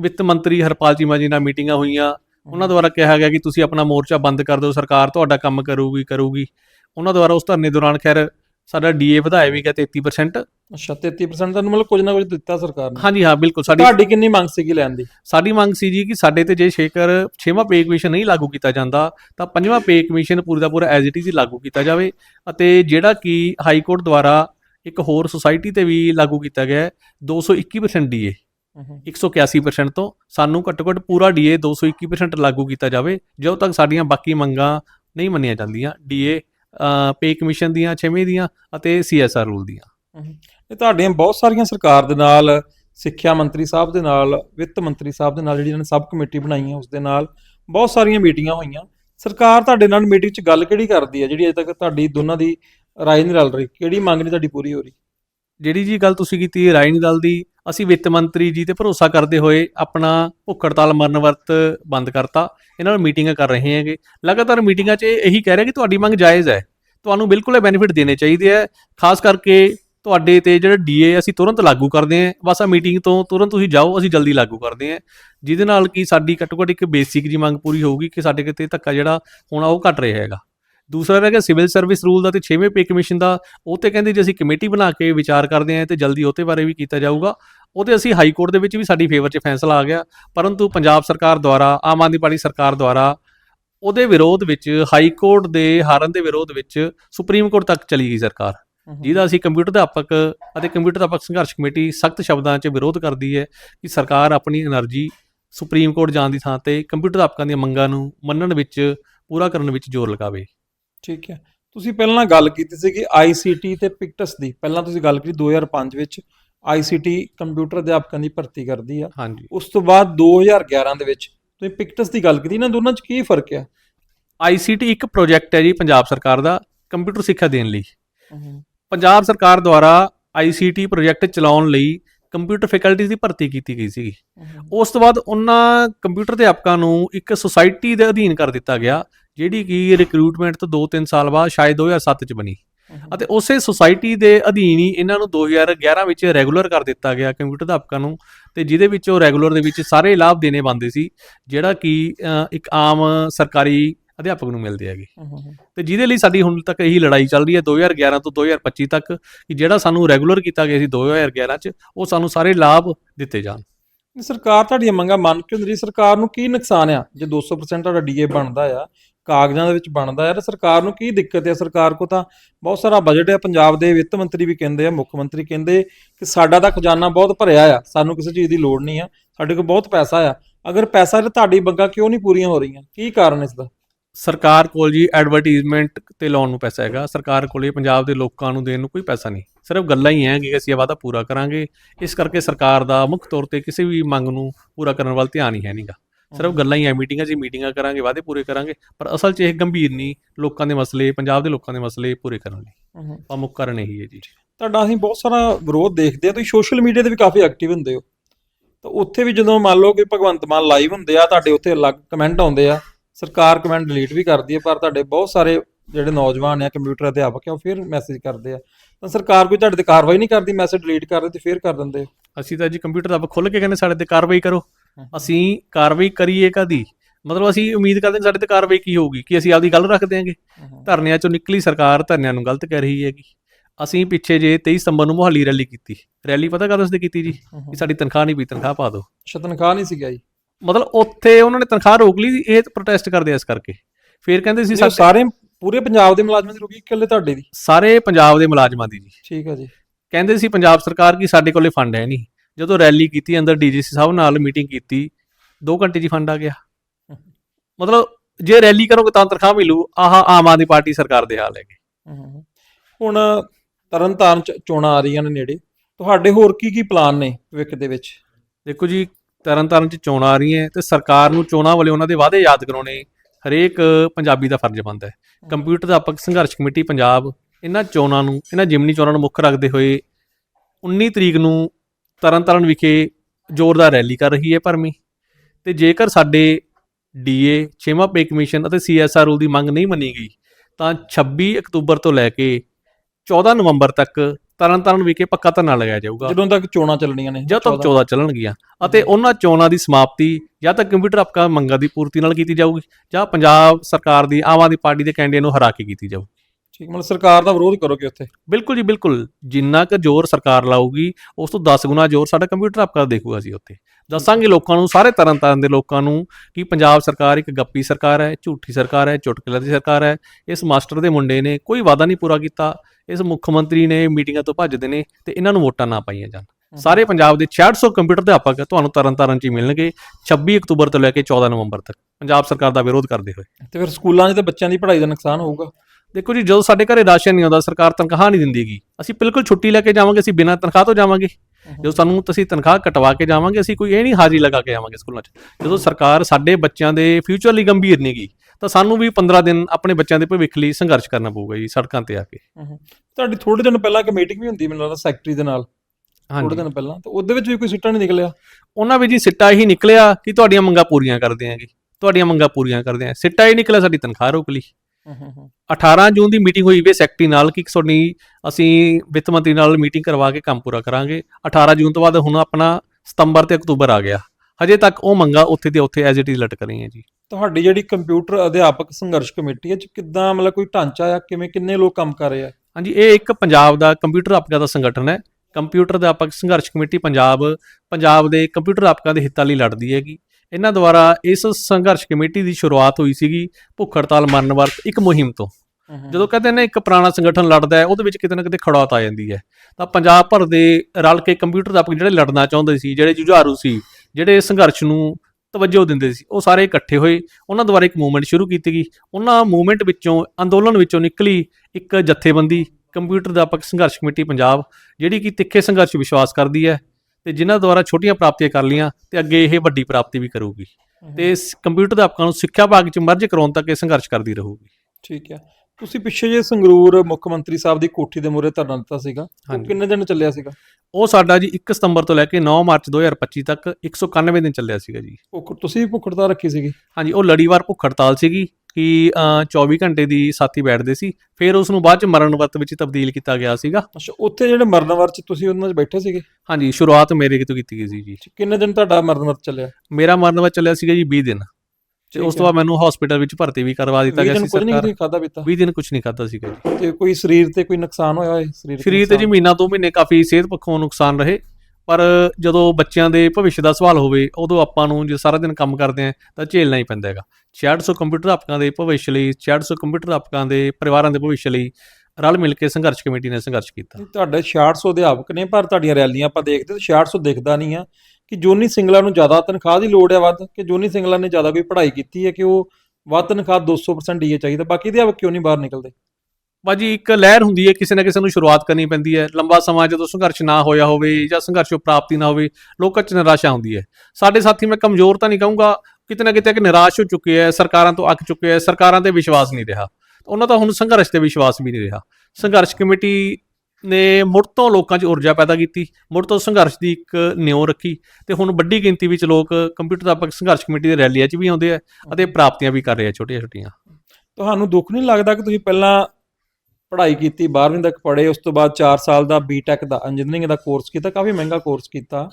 ਵਿੱਤ ਮੰਤਰੀ ਹਰਪਾਲ ਚੀਮਾ ਜੀ ਨਾਲ ਮੀਟਿੰਗਾਂ ਹੋਈਆਂ। ਉਹਨਾਂ ਦੁਆਰਾ ਕਿਹਾ ਗਿਆ ਕਿ ਤੁਸੀਂ ਆਪਣਾ ਮੋਰਚਾ ਬੰਦ ਕਰ ਦਿਓ ਸਰਕਾਰ ਤੁਹਾਡਾ ਕੰਮ ਕਰੂਗੀ ਕਰੂਗੀ। ਉਹਨਾਂ ਦੁਆਰਾ ਉਸ ਧਰਨੇ ਦੌਰਾਨ ਖੈਰ ਸਾਡਾ ਡੀਏ ਵਧਾਇਆ ਵੀ ਗਿਆ 33% ਅੱਛਾ 33% ਤੁਹਾਨੂੰ ਮਤਲਬ ਕੁਝ ਨਾ ਕੁਝ ਦਿੱਤਾ ਸਰਕਾਰ ਨੇ। ਹਾਂਜੀ ਹਾਂ ਬਿਲਕੁਲ। ਸਾਡੀ ਤੁਹਾਡੀ ਕਿੰਨੀ ਮੰਗ ਸੀਗੀ ਲੈਣ ਦੀ? ਸਾਡੀ ਮੰਗ ਸੀ ਜੀ ਕਿ ਸਾਡੇ ਤੇ ਜੇ ਜੇਕਰ 6ਵਾਂ ਪੇ ਕਮਿਸ਼ਨ ਨਹੀਂ ਲਾਗੂ ਕੀਤਾ ਜਾਂਦਾ ਤਾਂ 5ਵਾਂ ਪੇ ਕਮਿਸ਼ਨ ਪੂਰੀ ਦਾ ਪੂਰਾ ਐਜ਼ ਇਟ ਇਜ਼ ਹੀ ਲਾਗੂ ਕੀਤਾ ਜਾਵੇ। ਅਤੇ ਜਿਹੜਾ ਕਿ ਹਾਈ ਕੋਰਟ ਦੁਆਰਾ ਇੱਕ ਹੋਰ ਸੁਸਾਇਟੀ ਤੇ ਵੀ ਲਾਗੂ ਕੀਤਾ ਗਿਆ ਹੈ 221% ਡੀਏ 181% ਤੋਂ ਸਾਨੂੰ ਘੱਟੋ ਘੱਟ ਪੂਰਾ ਡੀਏ 221% ਲਾਗੂ ਕੀਤਾ ਜਾਵੇ ਜਦੋਂ ਤੱਕ ਸਾਡੀਆਂ ਬਾਕੀ ਮੰਗਾਂ ਨਹੀਂ ਮੰਨੀਆਂ ਜਾਂਦੀਆਂ ਡੀਏ ਪੇ ਕਮਿਸ਼ਨ ਦੀਆਂ 6ਵੇਂ ਦੀਆਂ ਅਤੇ ਸੀਐਸਆਰ ਰੂਲ ਦੀਆਂ। ਇਹ ਤੁਹਾਡੀਆਂ ਬਹੁਤ ਸਾਰੀਆਂ ਸਰਕਾਰ ਦੇ ਨਾਲ, ਸਿੱਖਿਆ ਮੰਤਰੀ ਸਾਹਿਬ ਦੇ ਨਾਲ, ਵਿੱਤ ਮੰਤਰੀ ਸਾਹਿਬ ਦੇ ਨਾਲ, ਜਿਹੜੀ ਇਹਨਾਂ ਨੇ ਸਬ ਕਮੇਟੀ ਬਣਾਈ ਹੈ, ਉਸ ਦੇ ਨਾਲ ਬਹੁਤ ਸਾਰੀਆਂ ਮੀਟਿੰਗਾਂ ਹੋਈਆਂ। ਸਰਕਾਰ ਤੁਹਾਡੇ ਨਾਲ ਮੀਟਿੰਗ 'ਚ ਗੱਲ ਕਿਹੜੀ ਕਰਦੀ ਹੈ, ਜਿਹੜੀ ਅਜੇ ਤੱਕ ਤੁਹਾਡੀ ਦੋਨਾਂ ਦੀ ਰਾਏ ਨਹੀਂ ਰਲ ਰਹੀ? ਕਿਹੜੀ ਮੰਗ ਨਹੀਂ ਤੁਹਾਡੀ ਪੂਰੀ ਹੋ ਰਹੀ? ਜਿਹੜੀ ਜੀ ਗੱਲ ਤੁਸੀਂ ਕੀਤੀ ਰਾਜਨੀ ਦਲ ਦੀ, ਅਸੀਂ ਵਿੱਤ ਮੰਤਰੀ ਜੀ ਤੇ ਭਰੋਸਾ ਕਰਦੇ ਹੋਏ ਆਪਣਾ ਭੁੱਖ ਹੜਤਾਲ ਮਰਨ ਵਰਤ ਬੰਦ ਕਰਤਾ। ਇਹਨਾਂ ਨਾਲ ਮੀਟਿੰਗਾਂ ਕਰ ਰਹੇ ਹੈਗੇ। ਲਗਾਤਾਰ ਮੀਟਿੰਗਾਂ 'ਚ ਇਹ- ਇਹੀ ਕਹਿ ਰਿਹਾ ਕਿ ਤੁਹਾਡੀ ਮੰਗ ਜਾਇਜ਼ ਹੈ। ਤੁਹਾਨੂੰ ਬਿਲਕੁਲ ਇਹ ਬੈਨੀਫਿਟ ਦੇਣੇ ਚਾਹੀਦੇ ਹੈ। ਖਾਸ ਕਰਕੇ ਤੁਹਾਡੇ ਤੇ ਜਿਹੜਾ ਡੀਏ ਅਸੀਂ ਤੁਰੰਤ ਲਾਗੂ ਕਰਦੇ ਹਾਂ। ਬਸ ਆ ਮੀਟਿੰਗ ਤੋਂ ਤੁਰੰਤ ਤੁਸੀਂ ਜਾਓ, ਅਸੀਂ ਜਲਦੀ ਲਾਗੂ ਕਰਦੇ ਹਾਂ। ਜਿਹਦੇ ਨਾਲ ਕਿ ਸਾਡੀ ਘੱਟੋ ਘੱਟ ਇੱਕ ਬੇਸਿਕ ਜੀ ਮੰਗ ਪੂਰੀ ਹੋਊਗੀ ਕਿ ਸਾਡੇ ਕਿਤੇ ਧੱਕਾ ਜਿਹੜਾ ਹੋਣਾ ਉਹ ਘਟ ਰਿਹਾ ਹੈਗਾ। ਦੂਸਰਾ ਰਹਿ ਗਿਆ ਸਿਵਲ ਸਰਵਿਸ ਰੂਲ ਦਾ ਤੇ 6ਵੇਂ ਪੇ ਕਮਿਸ਼ਨ ਦਾ। ਉਹ ਤੇ ਕਹਿੰਦੇ ਜੇ ਅਸੀਂ ਕਮੇਟੀ ਬਣਾ ਕੇ ਵਿਚਾਰ ਕਰਦੇ ਆਂ ਤੇ ਜਲਦੀ ਉਹਤੇ ਬਾਰੇ ਵੀ ਕੀਤਾ ਜਾਊਗਾ। ਉਹਦੇ ਅਸੀਂ ਹਾਈ ਕੋਰਟ ਦੇ ਵਿੱਚ ਵੀ ਸਾਡੀ ਫੇਵਰ 'ਚ ਫੈਸਲਾ ਆ ਗਿਆ। ਪਰੰਤੂ ਪੰਜਾਬ ਸਰਕਾਰ ਦੁਆਰਾ ਆਮ ਆਦਮੀ ਪਾਰਟੀ ਸਰਕਾਰ ਦੁਆਰਾ ਉਹਦੇ ਵਿਰੋਧ ਵਿੱਚ ਹਾਈ ਕੋਰਟ ਦੇ ਹਾਰਨ ਦੇ ਵਿਰੋਧ ਵਿੱਚ ਸੁਪਰੀਮ ਕੋਰਟ ਤੱਕ ਚਲੀ ਗਈ ਸਰਕਾਰ। ਜਿਹਦਾ ਅਸੀਂ ਕੰਪਿਊਟਰ ਅਧਿਆਪਕ ਅਤੇ ਕੰਪਿਊਟਰ ਅਧਿਆਪਕ ਸੰਘਰਸ਼ ਕਮੇਟੀ ਸਖਤ ਸ਼ਬਦਾਂ 'ਚ ਵਿਰੋਧ ਕਰਦੀ ਹੈ ਕਿ ਸਰਕਾਰ ਆਪਣੀ એનર્ਜੀ ਸੁਪਰੀਮ ਕੋਰਟ ਜਾਣ ਦੀ ਥਾਂ ਤੇ ਕੰਪਿਊਟਰ ਅਧਿਆਪਕਾਂ ਦੀਆਂ ਮੰਗਾਂ ਨੂੰ ਮੰਨਣ ਵਿੱਚ ਪੂਰਾ ਕਰਨ ਵਿੱਚ ਜ਼ੋਰ ਲਗਾਵੇ। ਠੀਕ ਹੈ। ਤੁਸੀਂ ਪਹਿਲਾਂ ਗੱਲ ਕੀਤੀ ਸੀ ਕਿ ਆਈਸੀਟੀ ਤੇ ਪਿਕਟਸ ਦੀ ਪਹਿਲਾਂ ਤੁਸੀਂ ਗੱਲ ਕੀਤੀ 2005 ਵਿੱਚ ਆਈਸੀਟੀ ਕੰਪਿਊਟਰ ਅਧਿਆਪਕਾਂ ਦੀ ਭਰਤੀ ਕਰਦੀ ਆ। ਹਾਂਜੀ। ਉਸ ਤੋਂ ਬਾਅਦ 2011 ਦੇ ਵਿੱਚ ਤੁਸੀਂ ਪਿਕਟਸ ਦੀ ਗੱਲ ਕੀਤੀ ਇਹਨਾਂ ਦੋਨਾਂ 'ਚ ਕੀ ਫ਼ਰਕ ਆ? ਆਈਸੀਟੀ ਇੱਕ ਪ੍ਰੋਜੈਕਟ ਹੈ ਜੀ ਪੰਜਾਬ ਸਰਕਾਰ ਦਾ ਕੰਪਿਊਟਰ ਸਿੱਖਿਆ ਦੇਣ ਲਈ। ਪੰਜਾਬ ਸਰਕਾਰ ਦੁਆਰਾ ਆਈਸੀਟੀ ਪ੍ਰੋਜੈਕਟ ਚਲਾਉਣ ਲਈ ਕੰਪਿਊਟਰ ਫੈਕਲਟੀਜ਼ ਦੀ ਭਰਤੀ ਕੀਤੀ ਗਈ ਸੀ ਉਸ ਤੋਂ ਬਾਅਦ ਉਹਨਾਂ ਕੰਪਿਊਟਰ ਅਧਿਆਪਕਾਂ ਨੂੰ ਇੱਕ ਸੁਸਾਇਟੀ ਦੇ ਅਧੀਨ ਕਰ ਦਿੱਤਾ ਗਿਆ। ਜਿਹੜੀ ਕਿ ਰਿਕਰੂਟਮੈਂਟ ਤੋਂ 2-3 ਸਾਲ ਬਾਅਦ ਸ਼ਾਇਦ 2007 ਚ ਬਣੀ। ਅਤੇ ਉਸੇ ਸੁਸਾਇਟੀ ਦੇ ਅਧੀਨ ਹੀ ਇਹਨਾਂ ਨੂੰ 2011 ਵਿੱਚ ਰੈਗੂਲਰ ਕਰ ਦਿੱਤਾ ਗਿਆ ਕੰਪਿਊਟਰ ਅਧਿਆਪਕਾਂ ਨੂੰ। ਤੇ ਜਿਹਦੇ ਵਿੱਚ ਉਹ ਰੈਗੂਲਰ ਦੇ ਵਿੱਚ ਸਾਰੇ ਲਾਭ ਦੇਣੇ ਬੰਦੇ ਸੀ ਜਿਹੜਾ ਕਿ ਇੱਕ ਆਮ ਸਰਕਾਰੀ ਅਧਿਆਪਕ ਨੂੰ ਮਿਲਦੇ ਹੈਗੇ। ਤੇ ਜਿਹਦੇ ਲਈ ਸਾਡੀ ਹੁਣ ਤੱਕ ਇਹੀ ਲੜਾਈ ਚੱਲ ਰਹੀ ਹੈ 2011 ਤੋਂ 2025 ਤੱਕ ਕਿ ਜਿਹੜਾ ਸਾਨੂੰ ਰੈਗੂਲਰ ਕੀਤਾ ਗਿਆ ਸੀ 2011 ਚ ਉਹ ਸਾਨੂੰ ਸਾਰੇ ਲਾਭ ਦਿੱਤੇ ਜਾਣ। ਸਰਕਾਰ ਤੁਹਾਡੀਆਂ ਮੰਗਾਂ ਮੰਨ ਨਹੀਂ ਰਹੀ ਸਰਕਾਰ ਨੂੰ ਕੀ ਨੁਕਸਾਨ ਆ? ਜੇ 200% ਤੁਹਾਡਾ ਡੀਏ ਬਣਦਾ ਆ ਕਾਗਜ਼ਾਂ ਦੇ ਵਿੱਚ ਬਣਦਾ ਆ ਤਾਂ ਸਰਕਾਰ ਨੂੰ ਕੀ ਦਿੱਕਤ ਹੈ? ਸਰਕਾਰ ਕੋ ਤਾਂ ਬਹੁਤ ਸਾਰਾ ਬਜਟ ਹੈ। ਪੰਜਾਬ ਦੇ ਵਿੱਤ ਮੰਤਰੀ ਵੀ ਕਹਿੰਦੇ ਆ, ਮੁੱਖ ਮੰਤਰੀ ਕਹਿੰਦੇ ਕਿ ਸਾਡਾ ਤਾਂ ਖਜ਼ਾਨਾ ਬਹੁਤ ਭਰਿਆ ਆ, ਸਾਨੂੰ ਕਿਸੇ ਚੀਜ਼ ਦੀ ਲੋੜ ਨਹੀਂ ਆ, ਸਾਡੇ ਕੋਲ ਬਹੁਤ ਪੈਸਾ ਆ। ਅਗਰ ਪੈਸਾ ਹੈ ਤਾਂ ਤੁਹਾਡੀ ਮੰਗਾਂ ਕਿਉਂ ਨਹੀਂ ਪੂਰੀਆਂ ਹੋ ਰਹੀਆਂ? ਕੀ ਕਾਰਨ ਇਸ ਦਾ? ਸਰਕਾਰ ਕੋਲ ਜੀ ਐਡਵਰਟਾਈਜ਼ਮੈਂਟ ਤੇ ਲਾਉਣ ਨੂੰ ਪੈਸਾ ਹੈਗਾ। ਸਰਕਾਰ ਕੋਲ ਕੋਲੇ ਪੰਜਾਬ ਦੇ ਲੋਕਾਂ ਨੂੰ ਦੇਣ ਨੂੰ ਕੋਈ ਪੈਸਾ ਨਹੀਂ। ਸਿਰਫ ਗੱਲਾਂ ਹੀ ਹੈ ਕਿ ਅਸੀਂ ਇਹ ਵਾਅਦਾ ਪੂਰਾ ਕਰਾਂਗੇ। ਇਸ ਕਰਕੇ ਸਰਕਾਰ ਦਾ ਮੁੱਖ ਤੌਰ ਤੇ ਕਿਸੇ ਵੀ ਮੰਗ ਨੂੰ ਪੂਰਾ ਕਰਨ ਵੱਲ ਧਿਆਨ ਹੀ ਹੈ ਨਹੀਂਗਾ ਸਿਰਫ ਗੱਲਾਂ ਹੀ ਹੈ ਮੀਟਿੰਗਾਂ 'ਚ ਹੀ ਮੀਟਿੰਗਾਂ ਕਰਾਂਗੇ ਵਾਅਦੇ ਪੂਰੇ ਕਰਾਂਗੇ ਪਰ ਅਸਲ 'ਚ ਇਹ ਗੰਭੀਰ ਨਹੀਂ ਲੋਕਾਂ ਦੇ ਮਸਲੇ ਪੰਜਾਬ ਦੇ ਲੋਕਾਂ ਦੇ ਮਸਲੇ ਪੂਰੇ ਕਰਨ ਲਈ। ਆ ਮੁੱਖ ਕਾਰਨ ਇਹੀ ਹੈ ਜੀ। ਤੁਹਾਡਾ ਅਸੀਂ ਬਹੁਤ ਸਾਰਾ ਵਿਰੋਧ ਦੇਖਦੇ ਆ ਤੁਸੀਂ ਸੋਸ਼ਲ ਮੀਡੀਆ ਤੇ ਵੀ ਕਾਫੀ ਐਕਟਿਵ ਹੁੰਦੇ ਹੋ। ਤਾਂ ਉੱਥੇ ਵੀ ਜਦੋਂ ਮੰਨ ਲਓ ਕਿ ਭਗਵੰਤ ਮਾਨ ਲਾਈਵ ਹੁੰਦੇ ਆ ਤੁਹਾਡੇ ਉੱਥੇ ਅਲੱਗ ਕਮੈਂਟ ਆਉਂਦੇ ਆ ਸਰਕਾਰ ਕਮੈਂਟ ਡਿਲੀਟ ਵੀ ਕਰਦੀ ਹੈ ਪਰ ਤੁਹਾਡੇ ਬਹੁਤ ਸਾਰੇ ਜਿਹੜੇ ਨੌਜਵਾਨ ਆ ਕੰਪਿਊਟਰ ਅਧਿਆਪਕ ਆ ਉਹ ਫਿਰ ਮੈਸੇਜ ਕਰਦੇ ਆ। ਤਾਂ ਸਰਕਾਰ ਕੋਈ ਤੁਹਾਡੇ ਤੇ ਕਾਰਵਾਈ ਨਹੀਂ ਕਰਦੀ ਮੈਸੇਜ ਡਿਲੀਟ ਕਰਦੇ ਤੇ ਫਿਰ ਕਰ ਦਿੰਦੇ ਅਸੀਂ ਤਾਂ ਜੀ ਕੰਪਿਊਟਰ ਦਾ ਖੁੱਲ ਕੇ ਕਹਿੰਦੇ ਸਾਡੇ ਤੇ ਕਾਰਵਾਈ ਕਰੋ। ਅਸੀਂ ਕਾਰਵਾਈ ਕਰੀਏ ਕਦੀ ਮਤਲਬ ਅਸੀਂ ਉਮੀਦ ਕਰਦੇ ਹਾਂ ਸਾਡੇ ਤੇ ਕਾਰਵਾਈ ਕੀ ਹੋਊਗੀ ਕਿ ਅਸੀਂ ਆਪਦੀ ਗੱਲ ਰੱਖ ਦਿਆਂਗੇ? ਧਰਨਿਆਂ ਚੋਂ ਨਿਕਲੀ ਸਰਕਾਰ ਧਰਨਿਆਂ ਨੂੰ ਗਲਤ ਕਹਿ ਰਹੀ ਹੈਗੀ। ਅਸੀਂ ਪਿੱਛੇ ਜੇ 23 ਸਤੰਬਰ ਨੂੰ ਮੁਹਾਲੀ ਰੈਲੀ ਕੀਤੀ। ਰੈਲੀ ਪਤਾ ਕਦੋਂ ਉਸਦੇ ਕੀਤੀ ਜੀ? ਕਿ ਸਾਡੀ ਤਨਖਾਹ ਨਹੀਂ ਪਈ ਤਨਖਾਹ ਪਾ ਦਿਓ। ਸ਼ਤਨਖਾਹ ਨਹੀਂ ਸੀ ਆਈ ਮਤਲਬ ਉੱਥੇ ਉਹਨਾਂ ਨੇ ਤਨਖਾਹ ਰੋਕ ਲਈ ਇਹ ਪ੍ਰੋਟੈਸਟ ਕਰਦੇ ਇਸ ਕਰਕੇ। ਫਿਰ ਕਹਿੰਦੇ ਸੀ ਸਾਰੇ ਪੂਰੇ ਪੰਜਾਬ ਦੇ ਮੁਲਾਜ਼ਮਾਂ ਦੀ ਰੁਕੀ ਇਕੱਲੇ ਤੁਹਾਡੇ ਦੀ? ਸਾਰੇ ਪੰਜਾਬ ਦੇ ਮੁਲਾਜ਼ਮਾਂ ਦੀ ਜੀ। ਠੀਕ ਹੈ ਜੀ। ਕਹਿੰਦੇ ਸੀ ਪੰਜਾਬ ਸਰਕਾਰ ਕੀ ਸਾਡੇ ਕੋਲੇ ਫੰਡ ਹੈ ਨਹੀਂ। ਜਦੋਂ ਰੈਲੀ ਕੀਤੀ ਅੰਦਰ ਡੀਜੀਸੀ ਸਾਹਿਬ ਨਾਲ ਮੀਟਿੰਗ ਕੀਤੀ 2 ਘੰਟੇ ਹੀ ਫੰਡ ਆ ਗਿਆ। ਮਤਲਬ ਜੇ ਰੈਲੀ ਕਰੋਗੇ ਤਾਂ ਤਨਖਾਹ ਮਿਲੂ ਆਹ ਆਮ ਆਦਮੀ ਪਾਰਟੀ ਸਰਕਾਰ ਦੇ ਹਾਲ ਹੈਗੇ। ਹੁਣ ਤਰਨਤਾਰਨ ਚ ਚੋਣਾਂ ਆ ਰਹੀਆਂ ਨੇ ਨੇੜੇ। ਤੁਹਾਡੇ ਹੋਰ ਕੀ ਕੀ ਪਲਾਨ ਨੇ ਭਵਿੱਖ ਦੇ ਵਿੱਚ? ਦੇਖੋ ਜੀ ਤਰਨਤਾਰਨ 'ਚ ਚੋਣਾਂ ਆ ਰਹੀਆਂ ਤੇ ਸਰਕਾਰ ਨੂੰ ਚੋਣਾਂ ਵਾਲੇ ਉਹਨਾਂ ਦੇ ਵਾਅਦੇ ਯਾਦ ਕਰਾਉਣੇ। ਹਰੇਕ ਪੰਜਾਬੀ ਦਾ ਫਰਜ਼ ਬਣਦਾ ਹੈ। ਕੰਪਿਊਟਰ ਅਧਿਆਪਕ ਸੰਘਰਸ਼ ਕਮੇਟੀ ਪੰਜਾਬ ਇਹਨਾਂ ਚੋਣਾਂ ਨੂੰ ਇਹਨਾਂ ਜਿਮਨੀ ਚੋਣਾਂ ਨੂੰ ਮੁੱਖ ਰੱਖਦੇ ਹੋਏ 19 ਤਰੀਕ ਨੂੰ ਤਰਨਤਾਰਨ ਵਿਖੇ ਜ਼ੋਰਦਾਰ ਰੈਲੀ ਕਰ ਰਹੀ ਹੈ ਭਰਮੀ। ਤੇ ਜੇਕਰ ਸਾਡੇ ਡੀਏ 6ਵਾਂ ਪੇ ਕਮਿਸ਼ਨ ਅਤੇ ਸੀਐਸਆਰ ਰੂਲ ਦੀ ਮੰਗ ਨਹੀਂ ਮੰਨੀ ਗਈ ਤਾਂ 26 ਅਕਤੂਬਰ ਤੋਂ ਲੈ ਕੇ 14 ਨਵੰਬਰ ਤੱਕ ਤਰਨ ਤਾਰਨ ਵਿਖੇ ਪੱਕਾ ਧਰਨਾ ਲਗਾਇਆ ਜਾਊਗਾ। ਜਦੋਂ ਤੱਕ ਚੋਣਾਂ ਚੱਲਣੀਆਂ ਨੇ। ਜਦ ਤੱਕ 14 14 ਚੱਲਣਗੀਆਂ। ਅਤੇ ਉਹਨਾਂ ਚੋਣਾਂ ਦੀ ਸਮਾਪਤੀ ਜਾਂ ਤਾਂ ਕੰਪਿਊਟਰ ਆਪਕਾ ਮੰਗਾਂ ਦੀ ਪੂਰਤੀ ਨਾਲ ਕੀਤੀ ਜਾਊਗੀ ਜਾਂ ਪੰਜਾਬ ਸਰਕਾਰ ਦੀ ਆਮ ਆਦਮੀ ਪਾਰਟੀ ਦੇ ਕੈਂਡੀਡੇਟ ਨੂੰ ਹਰਾ ਕੇ ਕੀਤੀ ਜਾਊ ਠੀਕ ਮਤਲਬ ਸਰਕਾਰ ਦਾ ਵਿਰੋਧ ਕਰੋਗੇ ਉੱਥੇ? ਬਿਲਕੁਲ ਜੀ ਬਿਲਕੁਲ। ਜਿੰਨਾ ਕੁ ਜ਼ੋਰ ਸਰਕਾਰ ਲਾਊਗੀ ਉਸ ਤੋਂ 10 ਗੁਣਾ ਜ਼ੋਰ ਸਾਡਾ ਕੰਪਿਊਟਰ ਆਪਕਾ ਦੇਖੂਗਾ ਸੀ ਉੱਥੇ। ਦੱਸਾਂਗੇ ਲੋਕਾਂ ਨੂੰ ਸਾਰੇ ਤਰ੍ਹਾਂ ਤਰ੍ਹਾਂ ਦੇ ਲੋਕਾਂ ਨੂੰ ਕਿ ਪੰਜਾਬ ਸਰਕਾਰ ਇੱਕ ਗੱਪੀ ਸਰਕਾਰ ਹੈ ਝੂਠੀ ਸਰਕਾਰ ਹੈ ਚੁਟਕਲੇ ਦੀ ਸਰਕਾਰ ਹੈ। ਇਸ ਮਾਸਟਰ ਦੇ ਮੁੰਡੇ ਨੇ ਕੋਈ ਵਾਅਦਾ ਨਹੀਂ ਪੂਰਾ ਕੀਤਾ। ਇਸ ਮੁੱਖ ਮੰਤਰੀ ਨੇ ਮੀਟਿੰਗਾਂ ਤੋਂ ਭੱਜਦੇ ਨੇ ਤੇ ਇਹਨਾਂ ਨੂੰ ਵੋਟਾਂ ਨਾ ਪਾਈਆਂ ਜਾਣ। ਸਾਰੇ ਪੰਜਾਬ ਦੇ 600 ਕੰਪਿਊਟਰ ਅਧਿਆਪਕ ਤੁਹਾਨੂੰ ਤਰਨ ਤਾਰਨ ਚ ਹੀ ਮਿਲਣਗੇ 26 ਅਕਤੂਬਰ ਤੋਂ ਲੈ ਕੇ 14 ਨਵੰਬਰ ਤੱਕ। ਪੰਜਾਬ ਸਰਕਾਰ ਦਾ ਵਿਰੋਧ ਕਰਦੇ ਹੋਏ। ਤੇ ਫਿਰ ਸਕੂਲਾਂ 'ਚ ਤਾਂ ਬੱਚਿਆਂ ਦੀ ਪੜ੍ਹਾਈ ਦਾ ਨੁਕਸਾਨ ਹੋਊਗਾ। ਦੇਖੋ ਜੀ ਜਦੋਂ ਸਾਡੇ ਘਰੇ ਰਾਸ਼ਨ ਨਹੀਂ ਆਉਂਦਾ ਸਰਕਾਰ ਤਨਖਾਹ ਨਹੀਂ ਦਿੰਦੀਗੀ। ਅਸੀਂ ਬਿਲਕੁਲ ਛੁੱਟੀ ਲੈ ਕੇ ਜਾਵਾਂਗੇ ਅਸੀਂ ਬਿਨਾਂ ਤਨਖਾਹ ਤੋਂ ਜਾਵਾਂਗੇ। ਜਦੋਂ ਸਾਨੂੰ ਤੁਸੀਂ ਤਨਖਾਹ ਕਟਵਾ ਕੇ ਜਾਵਾਂਗੇ ਅਸੀਂ ਕੋਈ ਇਹ ਨਹੀਂ ਹਾਜ਼ਰੀ ਲਗਾ ਕੇ ਆਵਾਂਗੇ ਸਕੂਲਾਂ 'ਚ। ਜਦੋਂ ਸਰਕਾਰ ਸਾਡੇ ਬੱਚਿਆਂ ਦੇ ਫਿਊਚਰ ਲਈ ਗੰਭੀਰ ਨਹੀਂਗੀ ਤਾਂ ਸਾਨੂੰ ਵੀ 15 ਦਿਨ ਆਪਣੇ ਬੱਚਿਆਂ ਦੇ ਭਵਿੱਖ ਲਈ ਸੰਘਰਸ਼ ਕਰਨਾ ਪਊਗਾ ਜੀ ਸੜਕਾਂ ਤੇ ਆ ਕੇ। ਤੁਹਾਡੀ ਥੋੜੇ ਦਿਨ ਪਹਿਲਾਂ ਇੱਕ ਮੀਟਿੰਗ ਵੀ ਹੁੰਦੀ ਮੈਨੂੰ ਲੱਗਦਾ ਸੈਕਟਰੀ ਦੇ ਨਾਲ। ਥੋੜੇ ਦਿਨ ਪਹਿਲਾਂ ਤੇ ਉਹਦੇ ਵਿੱਚ ਵੀ ਕੋਈ ਸਿੱਟਾ ਨਹੀਂ ਨਿਕਲਿਆ? ਉਹਨਾਂ ਵਿੱਚ ਜੀ ਸਿੱਟਾ ਹੀ ਨਿਕਲਿਆ ਕਿ ਤੁਹਾਡੀਆਂ ਮੰਗਾਂ ਪੂਰੀਆਂ ਕਰਦੇ ਆਂਗੇ ਤੁਹਾਡੀਆਂ ਮੰਗਾਂ ਪੂਰੀਆਂ ਕਰਦੇ ਆਂ। ਸਿੱਟਾ ਹੀ ਨਿਕਲਿਆ ਸਾਡੀ ਤਨਖਾਹ ਰੋਕ ਲਈ। 18 ਜੂਨ ਦੀ ਮੀਟਿੰਗ ਹੋਈ ਵੀ ਸੈਕਟਰੀ ਨਾਲ ਕਿ ਤੁਹਾਡੀ ਅਸੀਂ ਵਿੱਤ ਮੰਤਰੀ ਨਾਲ ਮੀਟਿੰਗ ਕਰਵਾ ਕੇ ਕੰਮ ਪੂਰਾ ਕਰਾਂਗੇ। 18 ਜੂਨ ਤੋਂ ਬਾਅਦ ਹੁਣ ਆਪਣਾ ਸਤੰਬਰ ਤੇ ਅਕਤੂਬਰ ਆ ਗਿਆ। ਹਜੇ ਤੱਕ ਉਹ ਮੰਗਾ ਉੱਥੇ ਦੇ ਉੱਥੇ ਐਜ਼ ਇਟ ਇਜ਼ ਲਟਕ ਰਹੀਆਂ ਜੀ। ਤੁਹਾਡੀ ਜਿਹੜੀ ਕੰਪਿਊਟਰ ਅਧਿਆਪਕ ਸੰਘਰਸ਼ ਕਮੇਟੀ ਹੈ ਚ ਕਿੱਦਾਂ ਮਤਲਬ ਕੋਈ ਢਾਂਚਾ ਆ ਕਿਵੇਂ ਕਿੰਨੇ ਲੋਕ ਕੰਮ ਕਰ ਰਹੇ ਆ? ਹਾਂਜੀ ਇਹ ਇੱਕ ਪੰਜਾਬ ਦਾ ਕੰਪਿਊਟਰ ਆਪਕਾ ਦਾ ਸੰਗਠਨ ਹੈ। ਕੰਪਿਊਟਰ ਅਧਿਆਪਕ ਸੰਘਰਸ਼ ਕਮੇਟੀ ਪੰਜਾਬ ਪੰਜਾਬ ਦੇ ਕੰਪਿਊਟਰ ਆਪਕਾ ਦੇ ਹਿੱਤਾਂ ਲਈ ਲੜਦੀ ਹੈਗੀ। ਇਹਨਾਂ ਦੁਆਰਾ ਇਸ ਸੰਘਰਸ਼ ਕਮੇਟੀ ਦੀ ਸ਼ੁਰੂਆਤ ਹੋਈ ਸੀਗੀ ਭੁੱਖ ਹੜਤਾਲ ਮਰਨ ਵਰਤ ਇੱਕ ਮੁਹਿੰਮ ਤੋਂ। ਜਦੋਂ ਕਹਿੰਦੇ ਨੇ ਇੱਕ ਪੁਰਾਣਾ ਸੰਗਠਨ ਲੜਦਾ ਹੈ ਉਹਦੇ ਵਿੱਚ ਕਿਤੇ ਨਾ ਕਿਤੇ ਖੜਾਤ ਆ ਜਾਂਦੀ ਹੈ। ਤਾਂ ਪੰਜਾਬ ਭਰ ਦੇ ਰਲ ਕੇ ਕੰਪਿਊਟਰ ਅਧਿਆਪਕ ਜਿਹੜੇ ਲੜਨਾ ਚਾਹੁੰਦੇ ਸੀ ਜਿਹੜੇ ਜੁਝਾਰੂ ਸੀ ਜਿਹੜੇ ਇਸ ਸੰਘਰਸ਼ ਨੂੰ ਤਵੱਜੋ ਦਿੰਦੇ ਸੀ ਉਹ ਸਾਰੇ ਇਕੱਠੇ ਹੋਏ। ਉਹਨਾਂ ਦੁਆਰਾ ਇੱਕ ਮੂਵਮੈਂਟ ਸ਼ੁਰੂ ਕੀਤੀ ਗਈ। ਉਹਨਾਂ ਮੂਵਮੈਂਟ ਵਿੱਚੋਂ ਅੰਦੋਲਨ ਵਿੱਚੋਂ ਨਿਕਲੀ ਇੱਕ ਜਥੇਬੰਦੀ ਕੰਪਿਊਟਰ ਅਧਿਆਪਕ ਸੰਘਰਸ਼ ਕਮੇਟੀ ਪੰਜਾਬ ਜਿਹੜੀ ਕਿ ਤਿੱਖੇ ਸੰਘਰਸ਼ ਵਿਸ਼ਵਾਸ ਕਰਦੀ ਹੈ। ਤੇ ਜਿਨ੍ਹਾਂ ਦੁਆਰਾ ਛੋਟੀਆਂ ਪ੍ਰਾਪਤੀਆਂ ਕਰ ਲੀਆਂ ਤੇ ਅੱਗੇ ਇਹ ਵੱਡੀ ਪ੍ਰਾਪਤੀ ਵੀ ਕਰੂਗੀ। ਤੇ ਇਸ ਕੰਪਿਊਟਰ ਅਧਿਆਪਕਾਂ ਨੂੰ ਸਿੱਖਿਆ ਭਾਗ 'ਚ ਮਰਜ ਕਰਾਉਣ ਤੱਕ ਇਹ ਸੰਘਰਸ਼ ਕਰਦੀ ਰਹੂਗੀ। ਠੀਕ ਹੈ। ਤੁਸੀਂ ਪਿੱਛੇ ਜੇ ਸੰਗਰੂਰ ਮੁੱਖ ਮੰਤਰੀ ਸਾਹਿਬ ਦੀ ਕੋਠੀ ਦੇ ਮੂਹਰੇ ਧਰਨਾ ਦਿੱਤਾ ਸੀਗਾ। ਉਹ। ਕਿੰਨੇ ਦਿਨ ਚੱਲਿਆ ਸੀਗਾ? ਉਹ ਸਾਡਾ ਜੀ 1 ਸਤੰਬਰ ਤੋਂ ਲੈ ਕੇ 9 ਮਾਰਚ 2025 ਤੱਕ 191 ਦਿਨ ਚੱਲਿਆ ਸੀਗਾ ਜੀ। ਉਹ ਤੁਸੀਂ ਭੁੱਖ ਹੜਤਾਲ ਰੱਖੀ ਸੀਗੀ? ਹਾਂਜੀ ਉਹ ਲੜੀਵਾਰ ਭੁੱਖ ਹੜਤਾਲ ਸੀਗੀ। ਕਿ ਅਹ, 24 ਘੰਟੇ ਦੀ ਸਾਥੀ ਬੈਠਦੇ ਸੀ। ਫਿਰ ਉਸ ਨੂੰ ਬਾਅਦ ਚ ਮਰਨ ਵਰਤ ਵਿੱਚ ਤਬਦੀਲ ਕੀਤਾ ਗਿਆ ਸੀਗਾ। ਅੱਛਾ ਉੱਥੇ ਜਿਹੜੇ ਮਰਨਵਰ ਚ ਤੁਸੀਂ ਉਹਨਾਂ 'ਚ ਬੈਠੇ ਸੀਗੇ? ਹਾਂਜੀ ਸ਼ੁਰੂਆਤ ਮੇਰੇ ਤੋਂ ਕੀਤੀ ਗਈ ਸੀ ਜੀ। ਕਿੰਨੇ ਦਿਨ ਤੁਹਾਡਾ ਮਰਨਵਰ ਚੱਲਿਆ? ਮੇਰਾ ਮਰਨ ਵਰਤ ਚੱਲਿਆ ਸੀਗਾ ਜੀ 20 ਦਿਨ। ਤੇ ਉਸ ਤੋਂ ਬਾਅਦ ਮੈਨੂੰ ਹਸਪੀਟਲ ਵਿੱਚ ਭਰਤੀ ਵੀ ਕਰਵਾ ਦਿੱਤਾ ਗਿਆ ਦਿਨ ਸੀ ਸਰਕਾਰ। ਤੁਸੀਂ ਖਾਦਾ ਪੀਤਾ? 20 ਦਿਨ ਕੁਝ ਨਹੀਂ ਖਾਦਾ ਸੀਗਾ ਜੀ। ਤੇ ਕੋਈ ਸਰੀਰ ਤੇ ਕੋਈ ਨੁਕਸਾਨ ਹੋਇਆ ਹੋਏ? ਸਰੀਰ ਤੇ ਜੀ ਮਹੀਨਾ ਦੋ ਮਹੀਨੇ ਕਾਫੀ ਸਿਹਤ ਪੱਖੋਂ ਨੁਕਸਾਨ ਰਹੇ। ਪਰ ਜਦੋਂ ਬੱਚਿਆਂ ਦੇ ਭਵਿੱਖ ਦਾ ਸਵਾਲ ਹੋਵੇ, ਉਦੋਂ ਆਪਾਂ ਨੂੰ ਜੇ ਸਾਰਾ ਦਿਨ ਕੰਮ ਕਰਦੇ ਆ, ਤਾਂ ਝੇਲਣਾ ਹੀ ਪੈਂਦਾ ਹੈਗਾ। 600 ਕੰਪਿਊਟਰ ਆਪਕਾਂ ਦੇ ਭਵਿੱਖ ਲਈ 600 ਕੰਪਿਊਟਰ ਆਪਕਾਂ ਦੇ ਪਰਿਵਾਰਾਂ ਦੇ ਭਵਿੱਖ ਲਈ ਰਲ ਮਿਲ ਕੇ ਸੰਘਰਸ਼ ਕਮੇਟੀ ਨੇ ਸੰਘਰਸ਼ ਕੀਤਾ। ਤੁਹਾਡੇ 600 ਅਧਿਆਪਕ ਨੇ, ਪਰ ਤੁਹਾਡੀਆਂ ਰੈਲੀਆਂ ਆਪਾਂ ਦੇਖਦੇ ਤਾਂ 600 ਦਿਖਦਾ ਨਹੀਂ ਆ ਕਿ ਜੋਨੀ ਸਿੰਗਲਾ ਨੂੰ ਜ਼ਿਆਦਾ ਤਨਖਾਹ ਦੀ ਲੋੜ ਹੈ ਵੱਧ, ਕਿ ਜੋਨੀ ਸਿੰਗਲਾ ਨੇ ਜ਼ਿਆਦਾ ਕੋਈ ਪੜ੍ਹਾਈ ਕੀਤੀ ਹੈ ਕਿ ਉਹ ਵੱਧ ਤਨਖਾਹ 200% ਡੀਏ ਚਾਹੀਦਾ, ਬਾਕੀ ਅਧਿਆਪਕ ਕਿਉਂ ਨਹੀਂ ਬਾਹਰ ਨਿਕਲਦੇ? ਬਾਜੀ ਇੱਕ ਲਹਿਰ ਹੁੰਦੀ ਹੈ, ਕਿਸੇ ਨਾ ਕਿਸੇ ਨੂੰ ਸ਼ੁਰੂਆਤ ਕਰਨੀ ਪੈਂਦੀ ਹੈ। ਲੰਬਾ ਸਮਾਂ ਜਦੋਂ ਸੰਘਰਸ਼ ਨਾ ਹੋਇਆ ਹੋਵੇ ਜਾਂ ਸੰਘਰਸ਼ ਪ੍ਰਾਪਤੀ ਨਾ ਹੋਵੇ, ਲੋਕਾਂ 'ਚ ਨਿਰਾਸ਼ਾ ਹੁੰਦੀ ਹੈ। ਸਾਡੇ ਸਾਥੀ ਮੈਂ ਕਮਜ਼ੋਰ ਤਾਂ ਨਹੀਂ ਕਹੂੰਗਾ, ਕਿਤੇ ਨਾ ਕਿਤੇ ਕਿ ਨਿਰਾਸ਼ ਹੋ ਚੁੱਕੇ ਹੈ, ਸਰਕਾਰਾਂ ਤੋਂ ਅੱਕ ਚੁੱਕੇ ਹੈ, ਸਰਕਾਰਾਂ ਤੇ ਵਿਸ਼ਵਾਸ ਨਹੀਂ ਰਿਹਾ। ਉਹਨਾਂ ਦਾ ਹੁਣ ਸੰਘਰਸ਼ ਤੇ ਵਿਸ਼ਵਾਸ ਵੀ ਨਹੀਂ ਰਿਹਾ। ਸੰਘਰਸ਼ ਕਮੇਟੀ ਨੇ ਮੁੜ ਤੋਂ ਲੋਕਾਂ 'ਚ ਊਰਜਾ ਪੈਦਾ ਕੀਤੀ, ਮੁੜ ਤੋਂ ਸੰਘਰਸ਼ ਦੀ ਇੱਕ ਨਿਉ ਰੱਖੀ ਤੇ ਹੁਣ ਵੱਡੀ ਗਿਣਤੀ ਵਿੱਚ ਲੋਕ ਕੰਪਿਊਟਰ ਅਧਿਆਪਕ ਸੰਘਰਸ਼ ਕਮੇਟੀ ਦੇ ਰੈਲੀਆਂ 'ਚ ਵੀ ਆਉਂਦੇ ਆ ਅਤੇ ਪ੍ਰਾਪਤੀਆਂ ਵੀ ਕਰ ਰਹੇ ਆ ਛੋਟੀਆਂ ਛੋਟੀਆਂ ਤੁਹਾਨੂੰ ਦੁੱਖ ਨਹੀਂ ਲੱਗਦਾ ਕਿ ਤੁਸੀਂ ਪਹਿਲਾਂ ਪੜ੍ਹਾਈ ਕੀਤੀ 12ਵੀਂ ਤੱਕ ਪੜ੍ਹੇ ਉਸ ਤੋਂ ਬਾਅਦ 4 ਸਾਲ ਦਾ ਬੀਟੈਕ ਦਾ ਇੰਜੀਨੀਅਰਿੰਗ ਦਾ ਕੋਰਸ ਕੀਤਾ ਕਾਫੀ ਮਹਿੰਗਾ ਕੋਰਸ ਕੀਤਾ।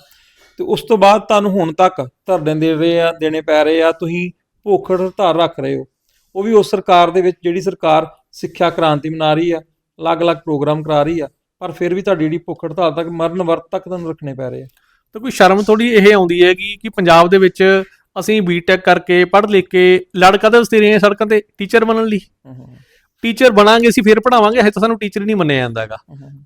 ਤੇ ਉਸ ਤੋਂ ਬਾਅਦ ਤੁਹਾਨੂੰ ਹੁਣ ਤੱਕ ਧਰਨੇ ਦੇ ਰਹੇ ਆ ਦੇਣੇ ਪੈ ਰਹੇ ਆ ਤੁਸੀਂ ਭੁੱਖ ਹੜਤਾਲ ਰੱਖ ਰਹੇ ਹੋ। ਉਹ ਵੀ ਉਸ ਸਰਕਾਰ ਦੇ ਵਿੱਚ ਜਿਹੜੀ ਸਰਕਾਰ ਸਿੱਖਿਆ ਕ੍ਰਾਂਤੀ ਮਨਾ ਰਹੀ ਆ ਅਲੱਗ-ਅਲੱਗ ਪ੍ਰੋਗਰਾਮ ਕਰਾ ਰਹੀ ਆ ਪਰ ਫਿਰ ਵੀ ਤੁਹਾਡੀ ਜਿਹੜੀ ਭੁੱਖ ਹੜਤਾਲ ਤੱਕ ਮਰਨ ਵਰਤ ਤੱਕ ਤੁਹਾਨੂੰ ਰੱਖਣੇ ਪੈ ਰਹੇ ਆ। ਤਾਂ ਕੋਈ ਸ਼ਰਮ ਥੋੜੀ ਇਹ ਆਉਂਦੀ ਹੈਗੀ ਕਿ ਪੰਜਾਬ ਦੇ ਵਿੱਚ ਅਸੀਂ ਬੀਟੈਕ ਕਰਕੇ ਪੜ੍ਹ ਲਿਖ ਕੇ ਲੜ ਕਦੇ ਉਸਤੇ ਰਹੇ ਹਾਂ ਸੜਕਾਂ ਤੇ ਟੀਚਰ ਬਣਨ ਲਈ। ਟੀਚਰ ਬਣਾਂਗੇ ਅਸੀਂ ਫਿਰ ਪੜਾਵਾਂਗੇ ਹਜੇ ਤਾਂ ਸਾਨੂੰ ਟੀਚਰ ਹੀ ਨਹੀਂ ਮੰਨਿਆ ਜਾਂਦਾ ਹੈਗਾ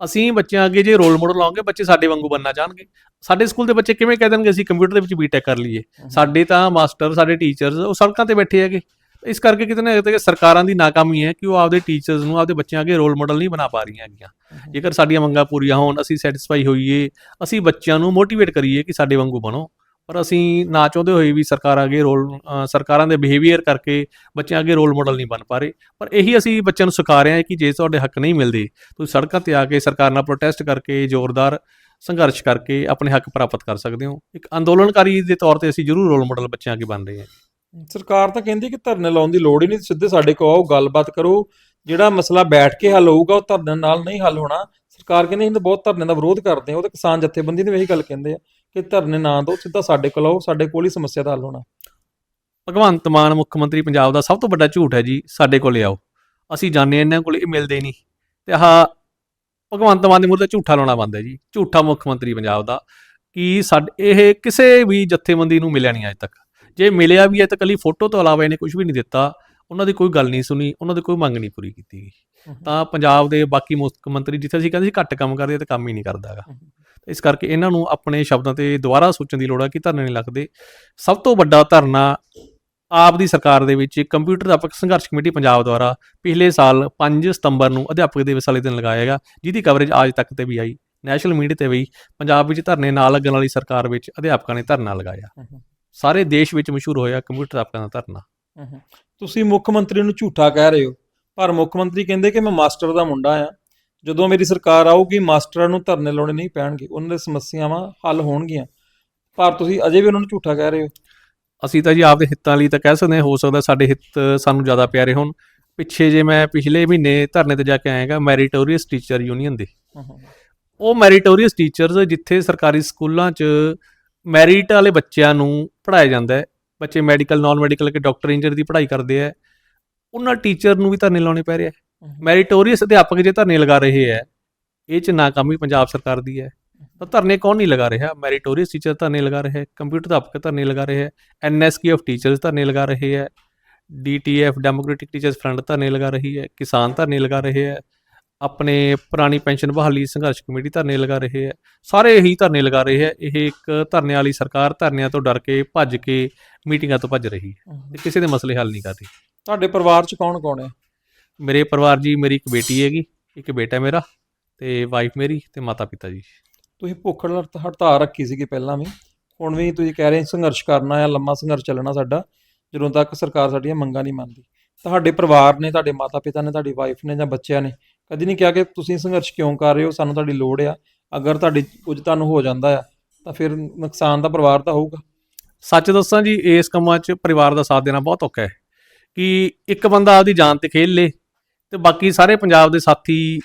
ਅਸੀਂ ਬੱਚਿਆਂ ਅੱਗੇ ਜੇ ਰੋਲ ਮਾਡਲ ਲਾਉਂਗੇ ਬੱਚੇ ਸਾਡੇ ਵਾਂਗੂ ਬਣਨਾ ਚਾਹਣਗੇ। ਸਾਡੇ ਸਕੂਲ ਦੇ ਬੱਚੇ ਕਿਵੇਂ ਕਹਿ ਦੇਣਗੇ ਅਸੀਂ ਕੰਪਿਊਟਰ ਦੇ ਵਿੱਚ ਬੀਟੈਕ ਕਰ ਲਈਏ। ਸਾਡੇ ਤਾਂ ਮਾਸਟਰ ਸਾਡੇ ਟੀਚਰਸ ਉਹ ਸੜਕਾਂ ਤੇ ਬੈਠੇ ਹੈਗੇ। ਇਸ ਕਰਕੇ ਕਿਤੇ ਨਾ ਕਿਤੇ ਸਰਕਾਰਾਂ ਦੀ ਨਾਕਾਮੀ ਹੈ ਕਿ ਉਹ ਆਪਦੇ ਟੀਚਰਸ ਨੂੰ ਆਪਦੇ ਬੱਚਿਆਂ ਅੱਗੇ ਰੋਲ ਮਾਡਲ ਨਹੀਂ ਬਣਾ ਪਾ ਰਹੀਆਂ ਹੈਗੀਆਂ। ਜੇਕਰ ਸਾਡੀਆਂ ਮੰਗਾਂ ਪੂਰੀਆਂ ਹੋਣ ਅਸੀਂ ਸੈਟੀਸਫਾਈ ਹੋਈਏ ਅਸੀਂ ਬੱਚਿਆਂ ਨੂੰ ਮੋਟੀਵੇਟ ਕਰੀਏ ਕਿ ਸਾਡੇ ਵਾਂਗੂ ਬਣੋ। ਪਰ ਅਸੀਂ ਨਾ ਚਾਹੁੰਦੇ ਹੋਏ ਵੀ ਸਰਕਾਰਾਂ ਅੱਗੇ ਰੋਲ ਸਰਕਾਰਾਂ ਦੇ ਬਿਹੇਵੀਅਰ ਕਰਕੇ ਬੱਚਿਆਂ ਅੱਗੇ ਰੋਲ ਮਾਡਲ ਨਹੀਂ ਬਣ ਪਾ ਰਹੇ। ਪਰ ਇਹੀ ਅਸੀਂ ਬੱਚਿਆਂ ਨੂੰ ਸਿਖਾ ਰਹੇ ਹਾਂ ਕਿ ਜੇ ਤੁਹਾਡੇ ਹੱਕ ਨਹੀਂ ਮਿਲਦੇ, ਤੁਸੀਂ ਸੜਕਾਂ ਤੇ ਆ ਕੇ ਸਰਕਾਰ ਨਾਲ ਪ੍ਰੋਟੈਸਟ ਕਰਕੇ, ਜ਼ੋਰਦਾਰ ਸੰਘਰਸ਼ ਕਰਕੇ ਆਪਣੇ ਹੱਕ ਪ੍ਰਾਪਤ ਕਰ ਸਕਦੇ ਹੋ। ਇੱਕ ਅੰਦੋਲਨਕਾਰੀ ਦੇ ਤੌਰ ਤੇ ਅਸੀਂ ਜ਼ਰੂਰ ਰੋਲ ਮਾਡਲ ਬੱਚਿਆਂ ਅੱਗੇ ਬਣ ਰਹੇ ਹਾਂ। ਸਰਕਾਰ ਤਾਂ ਕਹਿੰਦੀ ਕਿ ਧਰਨੇ ਲਾਉਣ ਦੀ ਲੋੜ ਹੀ ਨਹੀਂ, ਸਿੱਧੇ ਸਾਡੇ ਕੋਲ ਆਓ, ਗੱਲਬਾਤ ਕਰੋ। ਜਿਹੜਾ ਮਸਲਾ ਬੈਠ ਕੇ ਹੱਲ ਹੋਊਗਾ, ਉਹ ਧਰਨੇ ਨਾਲ ਨਹੀਂ ਹੱਲ ਹੋਣਾ। ਸਰਕਾਰ ਕਹਿੰਦੀ ਅਸੀਂ ਤਾਂ ਬਹੁਤ ਧਰਨੇ ਦਾ ਵਿਰੋਧ ਕਰਦੇ ਆ ਉਹ ਤਾਂ ਕਿਸਾਨ ਜਥੇਬੰਦੀ ਨੇ ਵੀ ਇਹੀ ਗੱਲ ਕਹਿੰਦੇ ਆ। ਕਿ ਧਰਨੇ ਨਾ ਦਿਓ ਸਿੱਧਾ ਸਾਡੇ ਕੋਲ ਆਓ ਸਾਡੇ ਕੋਲ ਹੀ ਸਮੱਸਿਆ ਦਾ ਹੱਲ ਹੋਣਾ। ਭਗਵੰਤ ਮਾਨ ਮੁੱਖ ਮੰਤਰੀ ਪੰਜਾਬ ਦਾ ਸਭ ਤੋਂ ਵੱਡਾ ਝੂਠ ਹੈ ਜੀ ਸਾਡੇ ਕੋਲੇ ਆਓ। ਅਸੀਂ ਜਾਣਦੇ ਹਾਂ ਇਹਨਾਂ ਕੋਲ ਇਹ ਮਿਲਦੇ ਨਹੀਂ। ਤੇ ਆਹ ਭਗਵੰਤ ਮਾਨ ਦੇ ਮੂਹਰੇ ਝੂਠਾ ਲਾਉਣਾ ਬੰਦਾ ਜੀ ਝੂਠਾ ਮੁੱਖ ਮੰਤਰੀ ਪੰਜਾਬ ਦਾ ਕਿ ਸਾਡੇ ਇਹ ਕਿਸੇ ਵੀ ਜਥੇਬੰਦੀ ਨੂੰ ਮਿਲਿਆ ਨਹੀਂ ਅਜੇ ਤੱਕ। ਜੇ ਮਿਲਿਆ ਵੀ ਹੈ ਤਾਂ ਕੱਲੀ ਫੋਟੋ ਤੋਂ ਇਲਾਵਾ ਇਹਨੇ ਕੁਝ ਵੀ ਨਹੀਂ ਦਿੱਤਾ ਉਹਨਾਂ ਦੀ ਕੋਈ ਗੱਲ ਨਹੀਂ ਸੁਣੀ ਉਹਨਾਂ ਦੀ ਕੋਈ ਮੰਗ ਨਹੀਂ ਪੂਰੀ ਕੀਤੀ। ਗਈ ਤਾਂ ਪੰਜਾਬ ਦੇ ਬਾਕੀ ਮੁੱਖ ਮੰਤਰੀ ਜਿੱਥੇ ਅਸੀਂ ਕਹਿੰਦੇ ਸੀ ਘੱਟ ਕੰਮ ਕਰਦੇ ਤੇ ਕੰਮ ਹੀ ਨਹੀਂ ਕਰਦਾਗਾ ਇਸ ਕਰਕੇ ਇਹਨਾਂ ਨੂੰ ਆਪਣੇ ਸ਼ਬਦਾਂ ਤੇ ਦੁਬਾਰਾ ਸੋਚਣ ਦੀ ਲੋੜ ਹੈ ਕਿ ਧਰਨੇ ਨਹੀਂ ਲੱਗਦੇ। ਸਭ ਤੋਂ ਵੱਡਾ ਧਰਨਾ ਆਪ ਦੀ ਸਰਕਾਰ ਦੇ ਵਿੱਚ ਕੰਪਿਊਟਰ ਅਧਿਆਪਕ ਸੰਘਰਸ਼ ਕਮੇਟੀ ਪੰਜਾਬ ਦੁਆਰਾ ਪਿਛਲੇ ਸਾਲ 5 ਸਤੰਬਰ ਨੂੰ ਅਧਿਆਪਕ ਦਿਵਸ ਵਾਲੇ ਦਿਨ ਲਗਾਇਆ ਗਿਆ ਜਿਹਦੀ ਕਵਰੇਜ ਅੱਜ ਤੱਕ ਤੇ ਵੀ ਆਈ। ਨੈਸ਼ਨਲ ਮੀਡੀਆ ਤੇ ਵੀ ਪੰਜਾਬ ਵਿੱਚ ਧਰਨੇ ਨਾ ਲੱਗਣ ਵਾਲੀ ਸਰਕਾਰ ਵਿੱਚ ਅਧਿਆਪਕਾਂ ਨੇ ਧਰਨਾ ਲਗਾਇਆ। ਸਾਰੇ ਦੇਸ਼ ਵਿੱਚ ਮਸ਼ਹੂਰ ਹੋਇਆ ਕੰਪਿਊਟਰ ਅਧਿਆਪਕਾਂ ਦਾ ਧਰਨਾ। ਤੁਸੀਂ ਮੁੱਖ ਮੰਤਰੀ ਨੂੰ ਝੂਠਾ ਕਹਿ ਰਹੇ ਹੋ ਪਰ ਮੁੱਖ ਮੰਤਰੀ ਕਹਿੰਦੇ ਕਿ ਮੈਂ ਮਾਸਟਰ ਦਾ ਮੁੰਡਾ ਆ ਜਦੋਂ ਮੇਰੀ ਸਰਕਾਰ ਆਊਗੀ ਮਾਸਟਰਾਂ ਨੂੰ ਧਰਨੇ ਲਾਉਣੇ ਨਹੀਂ ਪੈਣਗੇ ਉਹਨਾਂ ਦੀਆਂ ਸਮੱਸਿਆਵਾਂ ਹੱਲ ਹੋਣਗੀਆਂ। ਪਰ ਤੁਸੀਂ ਅਜੇ ਵੀ ਉਹਨਾਂ ਨੂੰ ਝੂਠਾ ਕਹਿ ਰਹੇ ਹੋ। ਅਸੀਂ ਤਾਂ ਜੀ ਆਪਦੇ ਹਿੱਤਾਂ ਲਈ ਤਾਂ ਕਹਿ ਸਕਦੇ ਹਾਂ ਹੋ ਸਕਦਾ ਸਾਡੇ ਹਿੱਤ ਸਾਨੂੰ ਜ਼ਿਆਦਾ ਪਿਆਰੇ ਹੋਣ। ਪਿੱਛੇ ਜੇ ਮੈਂ ਪਿਛਲੇ ਮਹੀਨੇ ਧਰਨੇ ਤੇ ਜਾ ਕੇ ਆਇਆਗਾ ਮੈਰੀਟੋਰੀਅਸ ਟੀਚਰ ਯੂਨੀਅਨ ਦੇ। ਉਹ ਮੈਰੀਟੋਰੀਅਸ ਟੀਚਰਸ ਜਿੱਥੇ ਸਰਕਾਰੀ ਸਕੂਲਾਂ 'ਚ ਮੈਰਿਟ ਵਾਲੇ ਬੱਚਿਆਂ ਨੂੰ ਪੜਾਇਆ ਜਾਂਦਾ ਹੈ ਬੱਚੇ ਮੈਡੀਕਲ ਨਾਨ ਮੈਡੀਕਲ ਕੇ ਡਾਕਟਰ ਇੰਜੀਨੀਅਰ ਦੀ ਪੜ੍ਹਾਈ ਕਰਦੇ ਆ ਉਹਨਾਂ ਟੀਚਰ ਨੂੰ ਵੀ ਧਰਨੇ ਲਾਉਣੇ ਪੈ ਰਹੇ ਆ ਮੈਰੀਟੋਰੀਅਸ ਅਧਿਆਪਕ ਜੇ ਧਰਨੇ ਲਗਾ ਰਹੇ ਹੈ ਇਹ 'ਚ ਨਾਕਾਮੀ ਪੰਜਾਬ ਸਰਕਾਰ ਦੀ ਹੈ। ਤਾਂ ਧਰਨੇ ਕੌਣ ਨਹੀਂ ਲਗਾ ਰਿਹਾ? ਮੈਰੀਟੋਰੀਅਸ ਟੀਚਰ ਧਰਨੇ ਲਗਾ ਰਹੇ ਹੈ ਕੰਪਿਊਟਰ ਅਧਿਆਪਕ ਧਰਨੇ ਲਗਾ ਰਹੇ ਹੈ ਐਨਐਸਕੇ ਆਫ ਟੀਚਰਸ ਧਰਨੇ ਲਗਾ ਰਹੇ ਹੈ ਡੀਟੀਐਫ ਡੈਮੋਕ੍ਰੈਟਿਕ ਟੀਚਰਸ ਫਰੰਟ ਧਰਨੇ ਲਗਾ ਰਹੀ ਹੈ ਕਿਸਾਨ ਧਰਨੇ ਲਗਾ ਰਹੇ ਹੈ ਆਪਣੇ ਪੁਰਾਣੀ ਪੈਨਸ਼ਨ ਬਹਾਲੀ ਸੰਘਰਸ਼ ਕਮੇਟੀ ਧਰਨੇ ਲਗਾ ਰਹੇ ਹੈ ਸਾਰੇ ਇਹੀ ਧਰਨੇ ਲਗਾ ਰਹੇ ਹੈ। ਇਹ ਇੱਕ ਧਰਨੇ ਵਾਲੀ ਸਰਕਾਰ ਧਰਨਿਆਂ ਤੋਂ ਡਰ ਕੇ ਭੱਜ ਕੇ ਮੀਟਿੰਗਾਂ ਤੋਂ ਭੱਜ ਰਹੀ ਹੈ। ਤੇ ਕਿਸੇ ਦੇ ਮਸਲੇ ਹੱਲ ਨਹੀਂ ਕਰ ਰਹੀ। ਤੁਹਾਡੇ ਪਰਿਵਾਰ 'ਚ ਕੌਣ ਕੌਣ ਹੈ? ਮੇਰੇ ਪਰਿਵਾਰ ਜੀ ਮੇਰੀ ਇੱਕ ਬੇਟੀ ਹੈਗੀ ਇੱਕ ਬੇਟਾ ਮੇਰਾ ਤੇ ਵਾਈਫ ਮੇਰੀ ਤੇ ਮਾਤਾ ਪਿਤਾ ਜੀ। ਤੁਸੀਂ ਭੁੱਖ ਹੜਤ- ਹੜਤਾਲ ਰੱਖੀ ਸੀਗੀ ਪਹਿਲਾਂ ਵੀ। ਹੁਣ ਵੀ ਤੁਸੀਂ ਕਹਿ ਰਹੇ ਸੰਘਰਸ਼ ਕਰਨਾ ਹੈ ਲੰਮਾ ਸੰਘਰਸ਼ ਚੱਲਣਾ ਸਾਡਾ ਜਦੋਂ ਤੱਕ ਸਰਕਾਰ ਸਾਡੀਆਂ ਮੰਗਾਂ ਨਹੀਂ ਮੰਨਦੀ। ਤੁਹਾਡੇ ਪਰਿਵਾਰ ਨੇ ਤੁਹਾਡੇ ਮਾਤਾ ਪਿਤਾ ਨੇ ਤੁਹਾਡੀ ਵਾਈਫ ਨੇ ਜਾਂ ਬੱਚਿਆਂ ਨੇ ਕਦੀ ਨਹੀਂ ਕਿਹਾ ਕਿ ਤੁਸੀਂ ਸੰਘਰਸ਼ ਕਿਉਂ ਕਰ ਰਹੇ ਹੋ ਸਾਨੂੰ ਤੁਹਾਡੀ ਲੋੜ ਆ। ਅਗਰ ਤੁਹਾਡੀ ਕੁਝ ਤੁਹਾਨੂੰ ਹੋ ਜਾਂਦਾ ਆ ਤਾਂ ਫਿਰ ਨੁਕਸਾਨ ਤਾਂ ਪਰਿਵਾਰ ਦਾ ਹੋਊਗਾ। ਸੱਚ ਦੱਸਾਂ ਜੀ ਇਸ ਕੰਮਾਂ 'ਚ ਪਰਿਵਾਰ ਦਾ ਸਾਥ ਦੇਣਾ ਬਹੁਤ ਔਖਾ ਹੈ। ਕਿ ਇੱਕ ਬੰਦਾ ਆਪਦੀ ਜਾਨ ਤੇ ਖੇਲ ਲੇ ਤੇ ਬਾਕੀ ਸਾਰੇ ਪੰਜਾਬ ਦੇ ਸਾਥੀ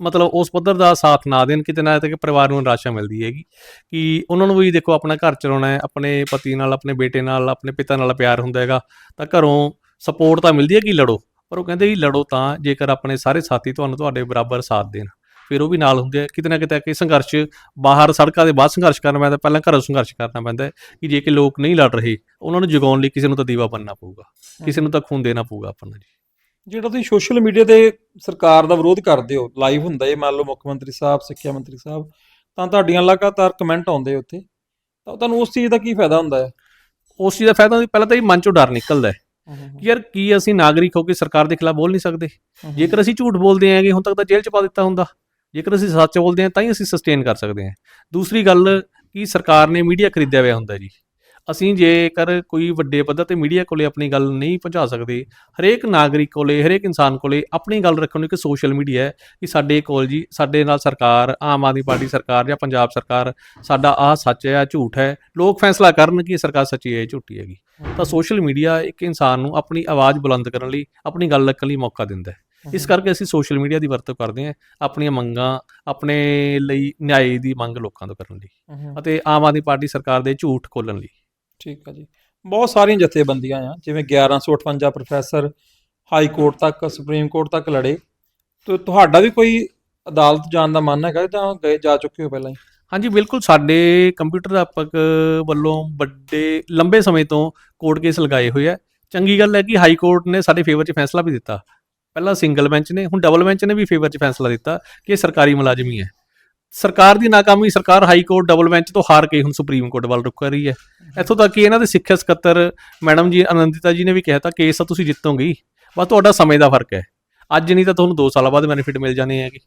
ਮਤਲਬ ਉਸ ਪੱਧਰ ਦਾ ਸਾਥ ਨਾ ਦੇਣ ਕਿਤੇ ਨਾ ਕਿਤੇ ਪਰਿਵਾਰ ਨੂੰ ਨਿਰਾਸ਼ਾ ਮਿਲਦੀ ਹੈਗੀ ਕਿ ਉਹਨਾਂ ਨੂੰ ਵੀ ਦੇਖੋ ਆਪਣਾ ਘਰ ਚਲਾਉਣਾ ਹੈ ਆਪਣੇ ਪਤੀ ਨਾਲ ਆਪਣੇ ਬੇਟੇ ਨਾਲ ਆਪਣੇ ਪਿਤਾ ਨਾਲ ਪਿਆਰ ਹੁੰਦਾ ਹੈਗਾ ਤਾਂ ਘਰੋਂ ਸਪੋਰਟ ਤਾਂ ਮਿਲਦੀ ਹੈ ਕਿ ਲੜੋ ਪਰ ਉਹ ਕਹਿੰਦੇ ਕਿ ਲੜੋ ਤਾਂ ਜੇਕਰ ਆਪਣੇ ਸਾਰੇ ਸਾਥੀ ਤੁਹਾਨੂੰ ਤੁਹਾਡੇ ਬਰਾਬਰ ਸਾਥ ਦੇਣ ਫਿਰ ਉਹ ਵੀ ਨਾਲ ਹੁੰਦੇ ਆ ਕਿਤੇ ਨਾ ਕਿਤੇ ਕਿ ਸੰਘਰਸ਼ ਬਾਹਰ ਸੜਕਾਂ ਦੇ ਬਾਹਰ ਸੰਘਰਸ਼ ਕਰਨਾ ਪੈਂਦਾ ਪਹਿਲਾਂ ਘਰੋਂ ਸੰਘਰਸ਼ ਕਰਨਾ ਪੈਂਦਾ ਕਿ ਜੇ ਕਿ ਲੋਕ ਨਹੀਂ ਲੜ ਰਹੇ ਉਹਨਾਂ ਨੂੰ ਜਗਾਉਣ ਲਈ ਕਿਸੇ ਨੂੰ ਤਾਂ ਦੀਵਾ ਬੰਨਣਾ ਪਊਗਾ ਕਿਸੇ ਨੂੰ ਤਾਂ ਖੂਨ ਦੇਣਾ ਪਊਗਾ ਆਪਣਾ ਜੀ। ਜਿਹੜਾ ਤੁਸੀਂ ਸੋਸ਼ਲ ਮੀਡੀਆ ਤੇ ਸਰਕਾਰ ਦਾ ਵਿਰੋਧ ਕਰਦੇ ਹੋ ਲਾਈਵ ਹੁੰਦਾ ਇਹ ਮੰਨ ਲਓ ਮੁੱਖ ਮੰਤਰੀ ਸਾਹਿਬ ਸਿੱਖਿਆ ਮੰਤਰੀ ਸਾਹਿਬ ਤਾਂ ਤੁਹਾਡੀਆਂ ਲਗਾਤਾਰ ਕਮੈਂਟ ਆਉਂਦੇ ਉੱਥੇ ਤਾਂ ਤੁਹਾਨੂੰ ਉਸ ਚੀਜ਼ ਦਾ ਕੀ ਫਾਇਦਾ ਹੁੰਦਾ ਹੈ? ਉਸ ਚੀਜ਼ ਦਾ ਫਾਇਦਾ ਪਹਿਲਾਂ ਤਾਂ ਇਹ ਮਨ ਚੋਂ ਡਰ ਨਿਕਲਦਾ ਹੈ ਕਿ ਯਾਰ ਕੀ ਅਸੀਂ ਨਾਗਰਿਕ ਹੋ ਕੇ ਸਰਕਾਰ ਦੇ ਖਿਲਾਫ ਬੋਲ ਨਹੀਂ ਸਕਦੇ? ਜੇਕਰ ਅਸੀਂ ਝੂਠ ਬੋਲਦੇ ਆਂਗੇ ਹੁਣ ਤੱਕ ਤਾਂ ਜੇਲ੍ਹ 'ਚ ਪਾ ਦਿੱਤਾ ਹੁੰਦਾ। ਜੇਕਰ ਅਸੀਂ ਸੱਚ ਬੋਲਦੇ ਹਾਂ ਤਾਂ ਹੀ ਅਸੀਂ ਸਸਟੇਨ ਕਰ ਸਕਦੇ ਹਾਂ ਦੂਸਰੀ ਗੱਲ ਕਿ ਸਰਕਾਰ ਨੇ ਮੀਡੀਆ ਖਰੀਦਿਆ ਹੋਇਆ ਹੁੰਦਾ ਜੀ? ਅਸੀਂ ਜੇਕਰ ਕੋਈ ਵੱਡੇ ਪੱਧਰ ਤੇ ਮੀਡੀਆ ਕੋਲੇ ਆਪਣੀ ਗੱਲ ਨਹੀਂ ਪਹੁੰਚਾ ਸਕਦੇ ਹਰੇਕ ਨਾਗਰਿਕ ਕੋਲੇ ਹਰੇਕ ਇਨਸਾਨ ਕੋਲੇ ਆਪਣੀ ਗੱਲ ਰੱਖਣ ਨੂੰ ਇੱਕ ਸੋਸ਼ਲ ਮੀਡੀਆ ਹੈ ਕਿ ਸਾਡੇ ਕੋਲ ਜੀ ਸਾਡੇ ਨਾਲ ਸਰਕਾਰ ਆਮ ਆਦਮੀ ਪਾਰਟੀ ਸਰਕਾਰ ਜਾਂ ਪੰਜਾਬ ਸਰਕਾਰ ਸਾਡਾ ਆਹ ਸੱਚ ਹੈ ਆ ਝੂਠ ਹੈ ਲੋਕ ਫੈਸਲਾ ਕਰਨ ਕਿ ਸਰਕਾਰ ਸੱਚੀ ਹੈ ਝੂਠੀ ਹੈਗੀ। ਤਾਂ ਸੋਸ਼ਲ ਮੀਡੀਆ ਇੱਕ ਇਨਸਾਨ ਨੂੰ ਆਪਣੀ ਆਵਾਜ਼ ਬੁਲੰਦ ਕਰਨ ਲਈ ਆਪਣੀ ਗੱਲ ਰੱਖਣ ਲਈ ਮੌਕਾ ਦਿੰਦਾ ਹੈ। ਇਸ ਕਰਕੇ ਅਸੀਂ ਸੋਸ਼ਲ ਮੀਡੀਆ ਦੀ ਵਰਤੋਂ ਕਰਦੇ ਹਾਂ ਆਪਣੀਆਂ ਮੰਗਾਂ ਆਪਣੇ ਲਈ ਨਿਆਂ ਦੀ ਮੰਗ ਲੋਕਾਂ ਤੋਂ ਕਰਨ ਲਈ ਅਤੇ ਆਮ ਆਦਮੀ ਪਾਰਟੀ ਸਰਕਾਰ ਦੇ ਝੂਠ ਖੋਲਣ ਲਈ। ਠੀਕ ਆ ਜੀ। ਬਹੁਤ ਸਾਰੀਆਂ ਜਥੇਬੰਦੀਆਂ ਆ, ਜਿਵੇਂ 1158 ਪ੍ਰੋਫੈਸਰ ਹਾਈ ਕੋਰਟ ਤੱਕ, ਸੁਪਰੀਮ ਕੋਰਟ ਤੱਕ ਲੜੇ। ਤੇ ਤੁਹਾਡਾ ਵੀ ਕੋਈ ਅਦਾਲਤ ਜਾਣ ਦਾ ਮਨ ਹੈਗਾ ਜਾਂ ਗਏ ਜਾ ਚੁੱਕੇ ਹੋ ਪਹਿਲਾਂ ਹੀ? ਹਾਂਜੀ, ਬਿਲਕੁਲ ਸਾਡੇ ਕੰਪਿਊਟਰ ਅਧਿਆਪਕ ਵੱਲੋਂ ਵੱਡੇ, ਲੰਬੇ ਸਮੇਂ ਤੋਂ ਕੋਰਟ ਕੇਸ ਲਗਾਏ ਹੋਏ ਆ। ਚੰਗੀ ਗੱਲ ਹੈ ਕਿ ਹਾਈ ਕੋਰਟ ਨੇ ਸਾਡੇ ਫੇਵਰ 'ਚ ਫੈਸਲਾ ਵੀ ਦਿੱਤਾ। ਪਹਿਲਾਂ ਸਿੰਗਲ ਬੈਂਚ ਨੇ, ਹੁਣ ਡਬਲ ਬੈਂਚ ਨੇ ਵੀ ਫੇਵਰ 'ਚ ਫੈਸਲਾ ਦਿੱਤਾ ਕਿ ਸਰਕਾਰੀ ਮੁਲਾਜ਼ਮ ਹੀ ਹੈ। ਸਰਕਾਰ ਦੀ ਨਾਕਾਮੀ ਸਰਕਾਰ ਹਾਈ ਕੋਰਟ ਡਬਲ ਬੈਂਚ ਤੋਂ ਹਾਰ ਕੇ ਹੁਣ ਸੁਪਰੀਮ ਕੋਰਟ ਵੱਲ ਰੁਕ ਰਹੀ ਹੈ। ਇੱਥੋਂ ਤੱਕ ਕਿ ਇਹਨਾਂ ਦੇ ਸਿੱਖਿਆ ਸਕੱਤਰ ਮੈਡਮ ਜੀ ਆਨੰਦਿਤਾ ਜੀ ਨੇ ਵੀ ਕਿਹਾ ਤਾਂ ਕੇਸ ਤਾਂ ਤੁਸੀਂ ਜਿੱਤੋਗੇ ਬਸ ਤੁਹਾਡਾ ਸਮੇਂ ਦਾ ਫ਼ਰਕ ਹੈ। ਅੱਜ ਨਹੀਂ ਤਾਂ ਤੁਹਾਨੂੰ 2 ਸਾਲਾਂ ਬਾਅਦ ਬੈਨੀਫਿਟ ਮਿਲ ਜਾਣੇ ਹੈਗੇ।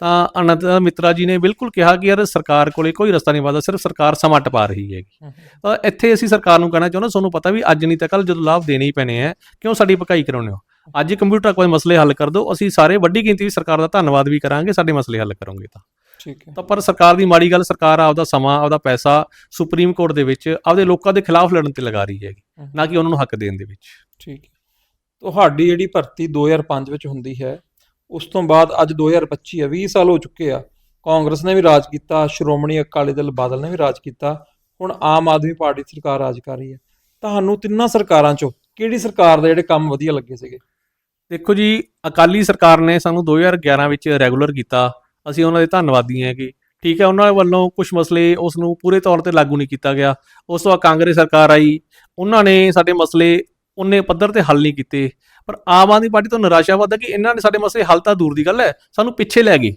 ਤਾਂ ਆਨੰਦਿਤਾ ਮਿੱਤਰਾ ਜੀ ਨੇ ਬਿਲਕੁਲ ਕਿਹਾ ਕਿ ਯਾਰ ਸਰਕਾਰ ਕੋਲੇ ਕੋਈ ਰਸਤਾ ਨਹੀਂ ਵੱਧਦਾ ਸਿਰਫ ਸਰਕਾਰ ਸਮਾਂ ਟਪਾ ਰਹੀ ਹੈਗੀ। ਤਾਂ ਇੱਥੇ ਅਸੀਂ ਸਰਕਾਰ ਨੂੰ ਕਹਿਣਾ ਚਾਹੁੰਦੇ ਤੁਹਾਨੂੰ ਪਤਾ ਵੀ ਅੱਜ ਨਹੀਂ ਤਾਂ ਕੱਲ ਜਦੋਂ ਲਾਭ ਦੇਣੇ ਹੀ ਪੈਣੇ ਆ ਕਿਉਂ ਸਾਡੀ ਭਕਾਈ ਕਰਾਉਂਦੇ ਹੋ? ਅੱਜ ਹੀ ਕੰਪਿਊਟਰ ਕੋਈ ਮਸਲੇ ਹੱਲ ਕਰ ਦਿਓ। ਅਸੀਂ ਸਾਰੇ ਵੱਡੀ ਗਿਣਤੀ ਵਿੱਚ ਸਰਕਾਰ ਦਾ ਧੰਨਵਾਦ ਵੀ ਕਰਾਂਗੇ ਸਾਡੇ ਮਸਲੇ ਹੱਲ ਕਰੋਗੇ ਤਾਂ। ਠੀਕ ਹੈ। ਤਾਂ ਪਰ ਸਰਕਾਰ ਦੀ ਮਾੜੀ ਗੱਲ ਸਰਕਾਰ ਆਪਦਾ ਸਮਾਂ ਆਪਦਾ ਪੈਸਾ ਸੁਪਰੀਮ ਕੋਰਟ ਦੇ ਵਿੱਚ ਆਪਦੇ ਲੋਕਾਂ ਦੇ ਖਿਲਾਫ ਲੜਨ ਤੇ ਲਗਾ ਰਹੀ ਹੈਗੀ ਨਾ ਕਿ ਉਹਨਾਂ ਨੂੰ ਹੱਕ ਦੇਣ ਦੇ ਵਿੱਚ। ਠੀਕ ਤੁਹਾਡੀ ਜਿਹੜੀ ਭਰਤੀ 2005 ਵਿੱਚ ਹੁੰਦੀ ਹੈ ਉਸ ਤੋਂ ਬਾਅਦ ਅੱਜ 2025 ਹੈ 20 ਸਾਲ ਹੋ ਚੁੱਕੇ ਆ। ਕਾਂਗਰਸ ਨੇ ਵੀ ਰਾਜ ਕੀਤਾ ਸ਼੍ਰੋਮਣੀ ਅਕਾਲੀ ਦਲ ਬਾਦਲ ਨੇ ਵੀ ਰਾਜ ਕੀਤਾ ਹੁਣ ਆਮ ਆਦਮੀ ਪਾਰਟੀ ਸਰਕਾਰ ਰਾਜ ਕਰ ਰਹੀ ਹੈ। ਤੁਹਾਨੂੰ ਤਿੰਨਾਂ ਸਰਕਾਰਾਂ ਚੋਂ ਕਿਹੜੀ ਸਰਕਾਰ ਦੇ ਜਿਹੜੇ ਕੰਮ ਵਧੀਆ ਲੱਗੇ ਸੀਗੇ? ਦੇਖੋ ਜੀ ਅਕਾਲੀ ਸਰਕਾਰ ਨੇ ਸਾਨੂੰ 2011 ਵਿੱਚ ਰੈਗੂਲਰ ਕੀਤਾ। ਅਸੀਂ ਉਹਨਾਂ ਦੇ ਧੰਨਵਾਦੀ ਹਾਂ ਕਿ ਠੀਕ ਹੈ ਉਹਨਾਂ ਵੱਲੋਂ ਕੁਝ ਮਸਲੇ ਉਸ ਨੂੰ ਪੂਰੇ ਤੌਰ ਤੇ ਲਾਗੂ ਨਹੀਂ ਕੀਤਾ ਗਿਆ। ਉਸ ਤੋਂ ਬਾਅਦ ਕਾਂਗਰਸ ਸਰਕਾਰ ਆਈ। ਉਹਨਾਂ ਨੇ ਸਾਡੇ ਮਸਲੇ ਉਹਨੇ ਪੱਧਰ ਤੇ ਹੱਲ ਨਹੀਂ ਕੀਤੇ। ਪਰ ਆਮ ਆਦਮੀ ਪਾਰਟੀ ਤੋਂ ਨਿਰਾਸ਼ਾ ਵੱਧਦਾ ਕਿ ਇਹਨਾਂ ਨੇ ਸਾਡੇ ਮਸਲੇ ਹੱਲ ਤਾਂ ਦੂਰ ਦੀ ਗੱਲ ਹੈ ਸਾਨੂੰ ਪਿੱਛੇ ਲੈ ਗਏ।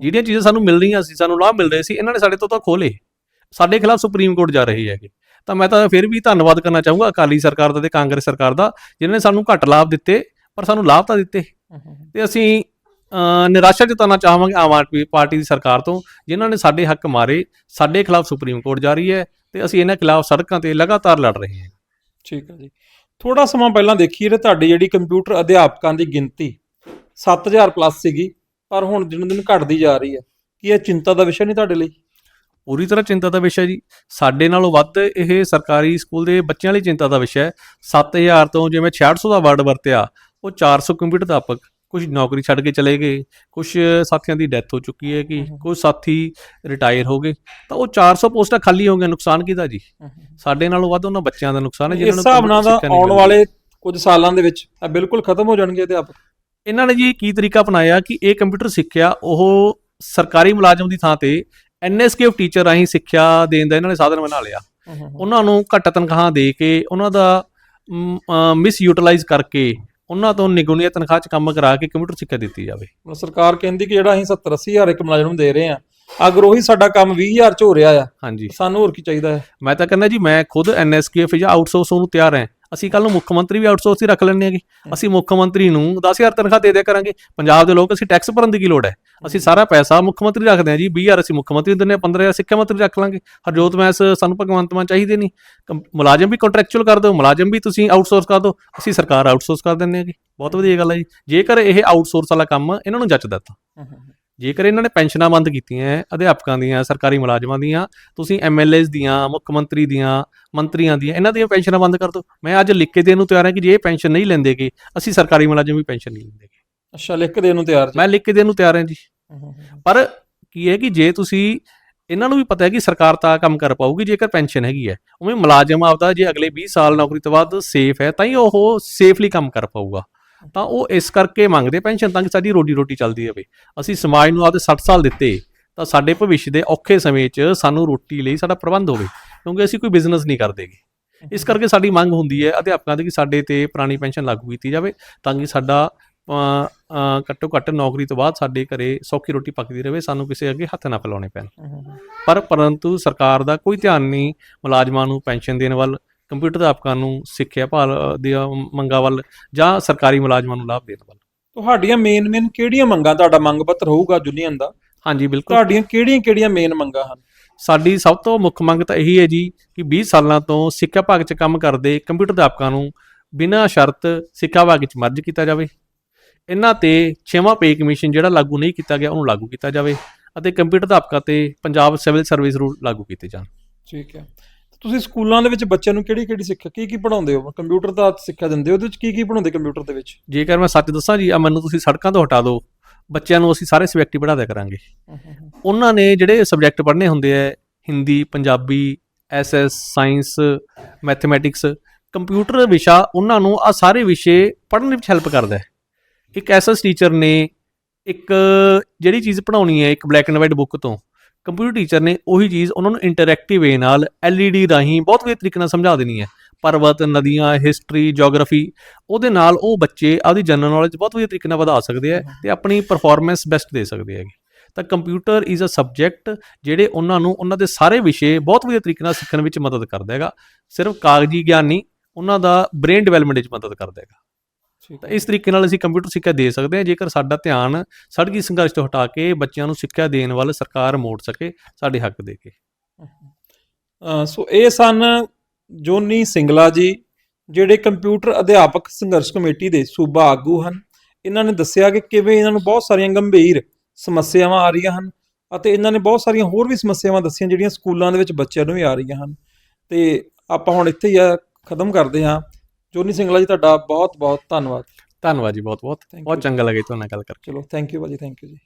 ਜਿਹੜੀਆਂ ਚੀਜ਼ਾਂ ਸਾਨੂੰ ਮਿਲ ਰਹੀਆਂ ਸੀ ਸਾਨੂੰ ਲਾਭ ਮਿਲ ਰਹੇ ਸੀ ਇਹਨਾਂ ਨੇ ਸਾਡੇ ਤੋਂ ਤਾਂ ਖੋਲੇ ਸਾਡੇ ਖਿਲਾਫ ਸੁਪਰੀਮ ਕੋਰਟ ਜਾ ਰਹੀ ਹੈਗੇ। ਤਾਂ ਮੈਂ ਤਾਂ ਫਿਰ ਵੀ ਧੰਨਵਾਦ ਕਰਨਾ ਚਾਹੂੰਗਾ ਅਕਾਲੀ ਸਰਕਾਰ ਦਾ ਤੇ ਕਾਂਗਰਸ ਸਰਕਾਰ ਦਾ ਜਿਨ੍ਹਾਂ ਨੇ ਸਾਨੂੰ ਘੱਟ ਲਾਭ ਦਿੱਤੇ। ਪਰ ਸਾਨੂੰ ਲਾਭ ਤਾਂ ਦਿੱਤੇ। ਤੇ ਅਸੀਂ ਨਿਰਾਸ਼ਾ ਜਤਾਉਣਾ ਚਾਹਾਂਗੇ ਆਮ ਆਦਮੀ ਪਾਰਟੀ ਦੀ ਸਰਕਾਰ ਤੋਂ ਜਿਨ੍ਹਾਂ ਨੇ ਸਾਡੇ ਹੱਕ ਮਾਰੇ ਸਾਡੇ ਖਿਲਾਫ ਸੁਪਰੀਮ ਕੋਰਟ ਜਾ ਰਹੀ ਹੈ ਤੇ ਅਸੀਂ ਇਹਨਾਂ ਖਿਲਾਫ ਸੜਕਾਂ ਤੇ ਲਗਾਤਾਰ ਲੜ ਰਹੇ ਹਾਂ। ਠੀਕ ਹੈ ਜੀ। ਥੋੜਾ ਸਮਾਂ ਪਹਿਲਾਂ ਦੇਖੀਏ ਤੇ ਤੁਹਾਡੀ ਜਿਹੜੀ ਕੰਪਿਊਟਰ ਅਧਿਆਪਕਾਂ ਦੀ ਗਿਣਤੀ 7000 ਪਲੱਸ ਸੀਗੀ ਪਰ ਹੁਣ ਦਿਨੋਂ ਦਿਨ ਘਟਦੀ ਜਾ ਰਹੀ ਹੈ। ਕੀ ਇਹ ਚਿੰਤਾ ਦਾ ਵਿਸ਼ਾ ਨਹੀਂ ਤੁਹਾਡੇ ਲਈ? ਪੂਰੀ ਤਰ੍ਹਾਂ ਚਿੰਤਾ ਦਾ ਵਿਸ਼ਾ ਜੀ। ਸਾਡੇ ਨਾਲੋਂ ਵੱਧ ਇਹ ਸਰਕਾਰੀ ਸਕੂਲ ਦੇ ਬੱਚਿਆਂ ਲਈ ਚਿੰਤਾ ਦਾ ਵਿਸ਼ਾ ਹੈ। 7000 ਤੋਂ ਜਿਵੇਂ 6600 ਦਾ ਵਰਡ ਵਰਤਿਆ ਉਹ 400 ਕੰਪਿਊਟਰ ਅਧਿਆਪਕ ਕੁਝ ਨੌਕਰੀ ਛੱਡ ਕੇ ਚਲੇ ਗਏ ਕੁਝ ਸਾਥੀਆਂ ਦੀ ਡੈਥ ਹੋ ਚੁੱਕੀ ਹੈ ਕਿ। ਕੁਝ ਸਾਥੀ ਰਿਟਾਇਰ ਹੋ ਗਏ। ਤਾਂ ਉਹ 400 ਪੋਸਟਾਂ ਖਾਲੀ ਹੋ ਗਈਆਂ ਨੁਕਸਾਨ ਕਿਹਦਾ ਜੀ? ਸਾਡੇ ਨਾਲੋਂ ਵੱਧ ਉਹਨਾਂ ਬੱਚਿਆਂ ਦਾ ਨੁਕਸਾਨ ਹੈ ਇਸ ਜਿਨ੍ਹਾਂ ਨੂੰ ਹਿਸਾਬ ਨਾਲ ਸਿੱਖਿਆ ਨਹੀਂ ਆਉਣ। ਵਾਲੇ ਕੁਝ ਸਾਲਾਂ ਦੇ ਵਿੱਚ ਇਹ ਬਿਲਕੁਲ ਖਤਮ ਹੋ ਜਾਣਗੇ ਅਧਿਆਪਕ। ਇਹਨਾਂ ਨੇ ਜੀ ਕੀ ਤਰੀਕਾ ਅਪਣਾਇਆ ਕਿ ਇਹ ਕੰਪਿਊਟਰ ਸਿੱਖਿਆ ਉਹ ਸਰਕਾਰੀ ਮੁਲਾਜ਼ਮ ਦੀ ਥਾਂ ਤੇ ਐਨਐਸਕੇ ਟੀਚਰ ਰਾਹੀਂ ਸਿੱਖਿਆ ਦੇਣ ਦਾ ਇਹਨਾਂ ਨੇ ਸਾਧਨ ਬਣਾ ਲਿਆ। ਉਹਨਾਂ ਨੂੰ ਘੱਟ ਤਨਖਾਹਾਂ ਦੇ ਕੇ ਉਹਨਾਂ ਦਾ ਮਿਸ ਯੂਟਿਲਾਈਜ਼ ਕਰਕੇ ਉਹਨਾਂ ਤੋਂ ਨਿਗੁਣੀਆ ਤਨਖਾਹ 'ਚ ਕੰਮ ਕਰਾ ਕੇ ਕੰਪਿਊਟਰ ਸਿੱਖਿਆ ਦਿੱਤੀ ਜਾਵੇ। ਹੁਣ ਸਰਕਾਰ ਕਹਿੰਦੀ ਕਿ ਜਿਹੜਾ ਅਸੀਂ 70 80000 ਇੱਕ ਮੁਲਾਜ਼ਮ ਨੂੰ ਦੇ ਰਹੇ ਆ ਅਗਰ ਉਹੀ ਸਾਡਾ ਕੰਮ 20000 ਚ ਹੋ ਰਿਹਾ ਆ ਹਾਂਜੀ। ਸਾਨੂੰ ਹੋਰ ਕੀ ਚਾਹੀਦਾ ਹੈ? ਮੈਂ ਤਾਂ ਕਹਿੰਦਾ ਜੀ ਮੈਂ ਖੁਦ ਐਨਐਸਕੇਐਫ ਜਾਂ ਆਊਟਸੋਰਸ ਨੂੰ ਤਿਆਰ ਹਾਂ। ਅਸੀਂ ਕੱਲ ਨੂੰ ਮੁੱਖ ਮੰਤਰੀ ਵੀ ਆਊਟਸੋਰਸ ਹੀ ਰੱਖ ਲੈਣੇ ਹੈਗੇ। ਅਸੀਂ ਮੁੱਖ ਮੰਤਰੀ ਨੂੰ 10000 ਤਨਖਾਹ ਦੇ ਦਿਆ ਕਰਾਂਗੇ। ਪੰਜਾਬ ਦੇ ਲੋਕ ਅਸੀਂ ਟੈਕਸ ਭਰਨ ਦੀ ਕੀ ਲੋੜ ਹੈ? ਅਸੀਂ ਸਾਰਾ ਪੈਸਾ ਮੁੱਖ ਮੰਤਰੀ ਰੱਖਦੇ ਹਾਂ ਜੀ 20000 ਅਸੀਂ ਮੁੱਖ ਮੰਤਰੀ ਨੂੰ ਦਿੰਦੇ ਹਾਂ 15000 ਸਿੱਖਿਆ ਮੰਤਰੀ ਰੱਖ ਲਾਂਗੇ। ਹਰਜੋਤ ਮੈਸ ਸਾਨੂੰ ਭਗਵੰਤ ਮਾਨ ਚਾਹੀਦੇ ਨਹੀਂ। ਮੁਲਾਜ਼ਮ ਵੀ ਕੰਟਰੈਕਚੁਅਲ ਕਰ ਦਿਓ ਮੁਲਾਜ਼ਮ ਵੀ ਤੁਸੀਂ ਆਊਟਸੋਰਸ ਕਰ ਦਿਓ। ਅਸੀਂ ਸਰਕਾਰ ਆਊਟਸੋਰਸ ਕਰ ਦਿੰਦੇ ਹੈਗੇ ਬਹੁਤ ਵਧੀਆ ਗੱਲ ਹੈ ਜੀ। ਜੇਕਰ ਇਹ ਆਊਟਸੋਰਸ ਵਾਲਾ ਕੰਮ ਇਹਨਾਂ ਨੂੰ ਜੱਚਦਾ ਤਾਂ। ਜੇਕਰ ਇਹਨਾਂ ਨੇ ਪੈਨਸ਼ਨਾਂ ਬੰਦ ਕੀਤੀਆਂ ਅਧਿਆਪਕਾਂ ਦੀਆਂ ਸਰਕਾਰੀ ਮੁਲਾਜ਼ਮਾਂ ਦੀਆਂ ਤੁਸੀਂ ਐਮਐਲਏਜ਼ ਦੀਆਂ ਮੁੱਖ ਮੰਤਰੀ ਦੀਆਂ ਮੰਤਰੀਆਂ ਦੀਆਂ ਇਹਨਾਂ ਦੀਆਂ ਪੈਨਸ਼ਨਾਂ ਬੰਦ ਕਰ ਦਿਓ। ਮੈਂ ਅੱਜ ਲਿਖ ਕੇ ਦੇਣ ਨੂੰ ਤਿਆਰ ਹਾਂ ਕਿ ਜੇ ਇਹ ਪੈਨਸ਼ਨ ਨਹੀਂ ਲੈਂਦੇਗੇ ਅਸੀਂ ਸਰਕਾਰੀ ਮੁਲਾਜ਼ਮ ਵੀ ਪੈਨਸ਼ਨ ਨਹੀਂ ਲੈਂਦੇਗੇ। ਅੱਛਾ ਲਿਖ ਕੇ ਦੇਣ ਨੂੰ ਤਿਆਰ ਜੀ ਮੈਂ ਲਿਖ ਕੇ ਦੇਣ ਨੂੰ ਤਿਆਰ ਹਾਂ ਜੀ। ਪਰ ਕੀ ਹੈ ਕਿ ਜੇ ਤੁਸੀਂ ਇਹਨਾਂ ਨੂੰ ਵੀ ਪਤਾ ਹੈ ਕਿ ਸਰਕਾਰ ਤਾਂ ਕੰਮ ਕਰ ਪਾਊਗੀ ਜੇਕਰ ਪੈਨਸ਼ਨ ਹੈਗੀ ਹੈ ਉਵੇਂ ਮੁਲਾਜ਼ਮ ਆਪਦਾ ਜੇ ਅਗਲੇ 20 ਸਾਲ ਨੌਕਰੀ ਤੋਂ ਬਾਅਦ ਸੇਫ ਹੈ ਤਾਂ ਹੀ ਉਹ ਸੇਫਲੀ ਕੰਮ ਕਰ ਪਾਊਗਾ। ਤਾਂ ਉਹ ਇਸ ਕਰਕੇ ਮੰਗਦੇ ਪੈਨਸ਼ਨ ਤਾਂ ਕਿ ਸਾਡੀ ਰੋਟੀ ਰੋਟੀ ਚੱਲਦੀ ਰਹੇ। ਅਸੀਂ ਸਮਾਜ ਨੂੰ ਆਪਦੇ 60 ਸਾਲ ਦਿੱਤੇ ਤਾਂ ਸਾਡੇ ਭਵਿੱਖ ਦੇ ਔਖੇ ਸਮੇਂ 'ਚ ਸਾਨੂੰ ਰੋਟੀ ਲਈ ਸਾਡਾ ਪ੍ਰਬੰਧ ਹੋਵੇ ਕਿਉਂਕਿ ਅਸੀਂ ਕੋਈ ਬਿਜ਼ਨਸ ਨਹੀਂ ਕਰਦੇਗੇ ਇਸ ਕਰਕੇ ਸਾਡੀ ਮੰਗ ਹੁੰਦੀ ਹੈ ਅਧਿਆਪਕਾਂ ਦੀ ਕਿ ਸਾਡੇ ਤੇ ਪੁਰਾਣੀ ਪੈਨਸ਼ਨ ਲਾਗੂ ਕੀਤੀ ਜਾਵੇ ਤਾਂ ਕਿ ਸਾਡਾ ਘੱਟੋ ਘੱਟ ਨੌਕਰੀ ਤੋਂ ਬਾਅਦ ਸਾਡੇ ਘਰੇ ਸੌਖੀ ਰੋਟੀ ਪੱਕਦੀ ਰਹੇ ਸਾਨੂੰ ਕਿਸੇ ਅੱਗੇ ਹੱਥ ਨਾ ਫੈਲਾਉਣੇ ਪੈਣ। ਪਰ ਪਰੰਤੂ ਸਰਕਾਰ ਦਾ ਕੋਈ ਧਿਆਨ ਨਹੀਂ ਮੁਲਾਜ਼ਮਾਂ ਨੂੰ ਪੈਨਸ਼ਨ ਦੇਣ ਵੱਲ ਕੰਪਿਊਟਰ ਅਧਿਆਪਕਾਂ ਨੂੰ ਸਿੱਖਿਆ ਭਾਲ ਦੀਆਂ ਮੰਗਾਂ ਵੱਲ ਜਾਂ ਸਰਕਾਰੀ ਮੁਲਾਜ਼ਮਾਂ ਨੂੰ ਲਾਭ ਦੇਣ ਵੱਲ। ਤੁਹਾਡੀਆਂ ਮੇਨ ਮੇਨ ਕਿਹੜੀਆਂ ਮੰਗਾਂ ਤੁਹਾਡਾ ਮੰਗ ਪੱਤਰ ਹੋਊਗਾ ਯੂਨੀਅਨ ਦਾ? ਹਾਂਜੀ ਬਿਲਕੁਲ। ਤੁਹਾਡੀਆਂ ਕਿਹੜੀਆਂ ਕਿਹੜੀਆਂ ਮੇਨ ਮੰਗਾਂ ਹਨ? ਸਾਡੀ ਸਭ ਤੋਂ ਮੁੱਖ ਮੰਗ ਤਾਂ ਇਹੀ ਹੈ ਜੀ ਕਿ 20 ਸਾਲਾਂ ਤੋਂ ਸਿੱਖਿਆ ਵਿਭਾਗ 'ਚ ਕੰਮ ਕਰਦੇ ਕੰਪਿਊਟਰ ਅਧਿਆਪਕਾਂ ਨੂੰ ਬਿਨਾਂ ਸ਼ਰਤ ਸਿੱਖਿਆ ਵਿਭਾਗ 'ਚ ਮਰਜ ਕੀਤਾ ਜਾਵੇ। ਇਹਨਾਂ ਤੇ ਛੇਵਾਂ ਪੇ ਕਮਿਸ਼ਨ ਜਿਹੜਾ ਲਾਗੂ ਨਹੀਂ ਕੀਤਾ ਗਿਆ ਉਹਨੂੰ ਲਾਗੂ ਕੀਤਾ ਜਾਵੇ ਅਤੇ ਕੰਪਿਊਟਰ ਅਧਿਆਪਕਾਂ ਤੇ ਪੰਜਾਬ ਸਿਵਲ ਸਰਵਿਸ ਰੂਲ ਲਾਗੂ ਕੀਤੇ ਜਾਣ। ਠੀਕ ਹੈ। ਤੁਸੀਂ ਸਕੂਲਾਂ ਦੇ ਵਿੱਚ ਬੱਚਿਆਂ ਨੂੰ ਕਿਹੜੀ ਕਿਹੜੀ ਸਿੱਖਿਆ ਕੀ ਕੀ ਪੜਾਉਂਦੇ ਹੋ? ਕੰਪਿਊਟਰ ਦਾ ਸਿੱਖਿਆ ਦਿੰਦੇ ਹੋ ਉਹਦੇ ਵਿੱਚ ਕੀ ਕੀ ਪੜਾਉਂਦੇ ਕੰਪਿਊਟਰ ਦੇ ਵਿੱਚ? ਜੇਕਰ ਮੈਂ ਸੱਚ ਦੱਸਾਂ ਜੀ ਆ ਮੈਨੂੰ ਤੁਸੀਂ ਸੜਕਾਂ ਤੋਂ ਹਟਾ ਦਿਓ ਬੱਚਿਆਂ ਨੂੰ ਅਸੀਂ ਸਾਰੇ ਸਬਜੈਕਟ ਹੀ ਪੜ੍ਹਾ ਦਿਆ ਕਰਾਂਗੇ। ਉਹਨਾਂ ਨੇ ਜਿਹੜੇ ਸਬਜੈਕਟ ਪੜ੍ਹਨੇ ਹੁੰਦੇ ਆ Hindi Punjabi SS science mathematics computer ਵਿਸ਼ਾ ਉਹਨਾਂ ਨੂੰ ਆ ਸਾਰੇ ਵਿਸ਼ੇ ਪੜ੍ਹਨ ਵਿੱਚ ਹੈਲਪ ਕਰਦਾ ਹੈ। ਇੱਕ ਐਸਐਸ ਟੀਚਰ ਨੇ, ਇੱਕ ਜਿਹੜੀ ਚੀਜ਼ ਪੜ੍ਹਾਉਣੀ ਹੈ ਇੱਕ ਬਲੈਕ ਐਂਡ ਵਾਈਟ ਬੁੱਕ ਤੋਂ ਕੰਪਿਊਟਰ ਟੀਚਰ ਨੇ ਉਹੀ ਚੀਜ਼ ਉਹਨਾਂ ਨੂੰ ਇੰਟਰੈਕਟਿਵ ਵੇ ਨਾਲ ਐਲਈਡੀ ਰਾਹੀਂ ਬਹੁਤ ਵਧੀਆ ਤਰੀਕੇ ਨਾਲ ਸਮਝਾ ਦੇਣੀ ਹੈ। ਪਰਬਤ, ਨਦੀਆਂ ਹਿਸਟਰੀ ਜੀਓਗ੍ਰਾਫੀ ਉਹਦੇ ਨਾਲ ਉਹ ਬੱਚੇ ਆਪਦੀ ਜਨਰਲ ਨੌਲੇਜ ਬਹੁਤ ਵਧੀਆ ਤਰੀਕੇ ਨਾਲ ਵਧਾ ਸਕਦੇ ਆ ਤੇ ਆਪਣੀ ਪਰਫਾਰਮੈਂਸ ਬੈਸਟ ਦੇ ਸਕਦੇ ਹੈਗੇ। ਤਾਂ ਕੰਪਿਊਟਰ ਇਜ਼ ਅ ਸਬਜੈਕਟ ਜਿਹੜੇ ਉਹਨਾਂ ਨੂੰ ਉਹਨਾਂ ਦੇ ਸਾਰੇ ਵਿਸ਼ੇ ਬਹੁਤ ਵਧੀਆ ਤਰੀਕੇ ਨਾਲ ਸਿੱਖਣ ਵਿੱਚ ਮਦਦ ਕਰਦਾ ਹੈਗਾ। ਸਿਰਫ ਕਾਗਜ਼ੀ ਗਿਆਨ ਨਹੀਂ ਉਹਨਾਂ ਦਾ ਬ੍ਰੇਨ ਡਿਵੈਲਪਮੈਂਟ ਵਿੱਚ ਮਦਦ ਕਰਦਾ ਹੈਗਾ। ਤਾਂ ਇਸ ਤਰੀਕੇ ਨਾਲ ਅਸੀਂ ਕੰਪਿਊਟਰ ਸਿੱਖਿਆ ਦੇ ਸਕਦੇ ਹਾਂ। ਜੇਕਰ ਸਾਡਾ ਧਿਆਨ ਸੜਕੀ ਸੰਘਰਸ਼ ਤੋਂ ਹਟਾ ਕੇ ਬੱਚਿਆਂ ਨੂੰ ਸਿੱਖਿਆ ਦੇਣ ਵੱਲ ਸਰਕਾਰ ਮੋੜ ਸਕੇ, ਸਾਡੇ ਹੱਕ ਦੇ ਕੇ। ਸੋ ਇਹ ਸਨ ਜੋਨੀ ਸਿੰਗਲਾ ਜੀ, ਜਿਹੜੇ ਕੰਪਿਊਟਰ ਅਧਿਆਪਕ ਸੰਘਰਸ਼ ਕਮੇਟੀ ਦੇ ਸੂਬਾ ਆਗੂ ਹਨ। ਇਹਨਾਂ ਨੇ ਦੱਸਿਆ ਕਿ ਕਿਵੇਂ ਇਹਨਾਂ ਨੂੰ ਬਹੁਤ ਸਾਰੀਆਂ ਗੰਭੀਰ ਸਮੱਸਿਆਵਾਂ ਆ ਰਹੀਆਂ ਹਨ ਅਤੇ ਇਹਨਾਂ ਨੇ ਬਹੁਤ ਸਾਰੀਆਂ ਹੋਰ ਵੀ ਸਮੱਸਿਆਵਾਂ ਦੱਸੀਆਂ ਜਿਹੜੀਆਂ ਸਕੂਲਾਂ ਦੇ ਵਿੱਚ ਬੱਚਿਆਂ ਨੂੰ ਵੀ ਆ ਰਹੀਆਂ ਹਨ। ਤੇ ਆਪਾਂ ਹੁਣ ਇੱਥੇ ਹੀ ਆ, ਖਤਮ ਕਰਦੇ ਹਾਂ। ਜੋਨੀ ਸਿੰਗਲਾ ਜੀ ਤੁਹਾਡਾ ਬਹੁਤ ਬਹੁਤ ਧੰਨਵਾਦ। ਧੰਨਵਾਦ ਜੀ ਬਹੁਤ ਬਹੁਤ ਬਹੁਤ. ਚੰਗਾ ਲੱਗਿਆ ਤੁਹਾਡੇ ਨਾਲ ਗੱਲ ਕਰਕੇ। ਚਲੋ ਥੈਂਕ ਯੂ ਭਾਜੀ ਥੈਂਕ ਯੂ ਜੀ।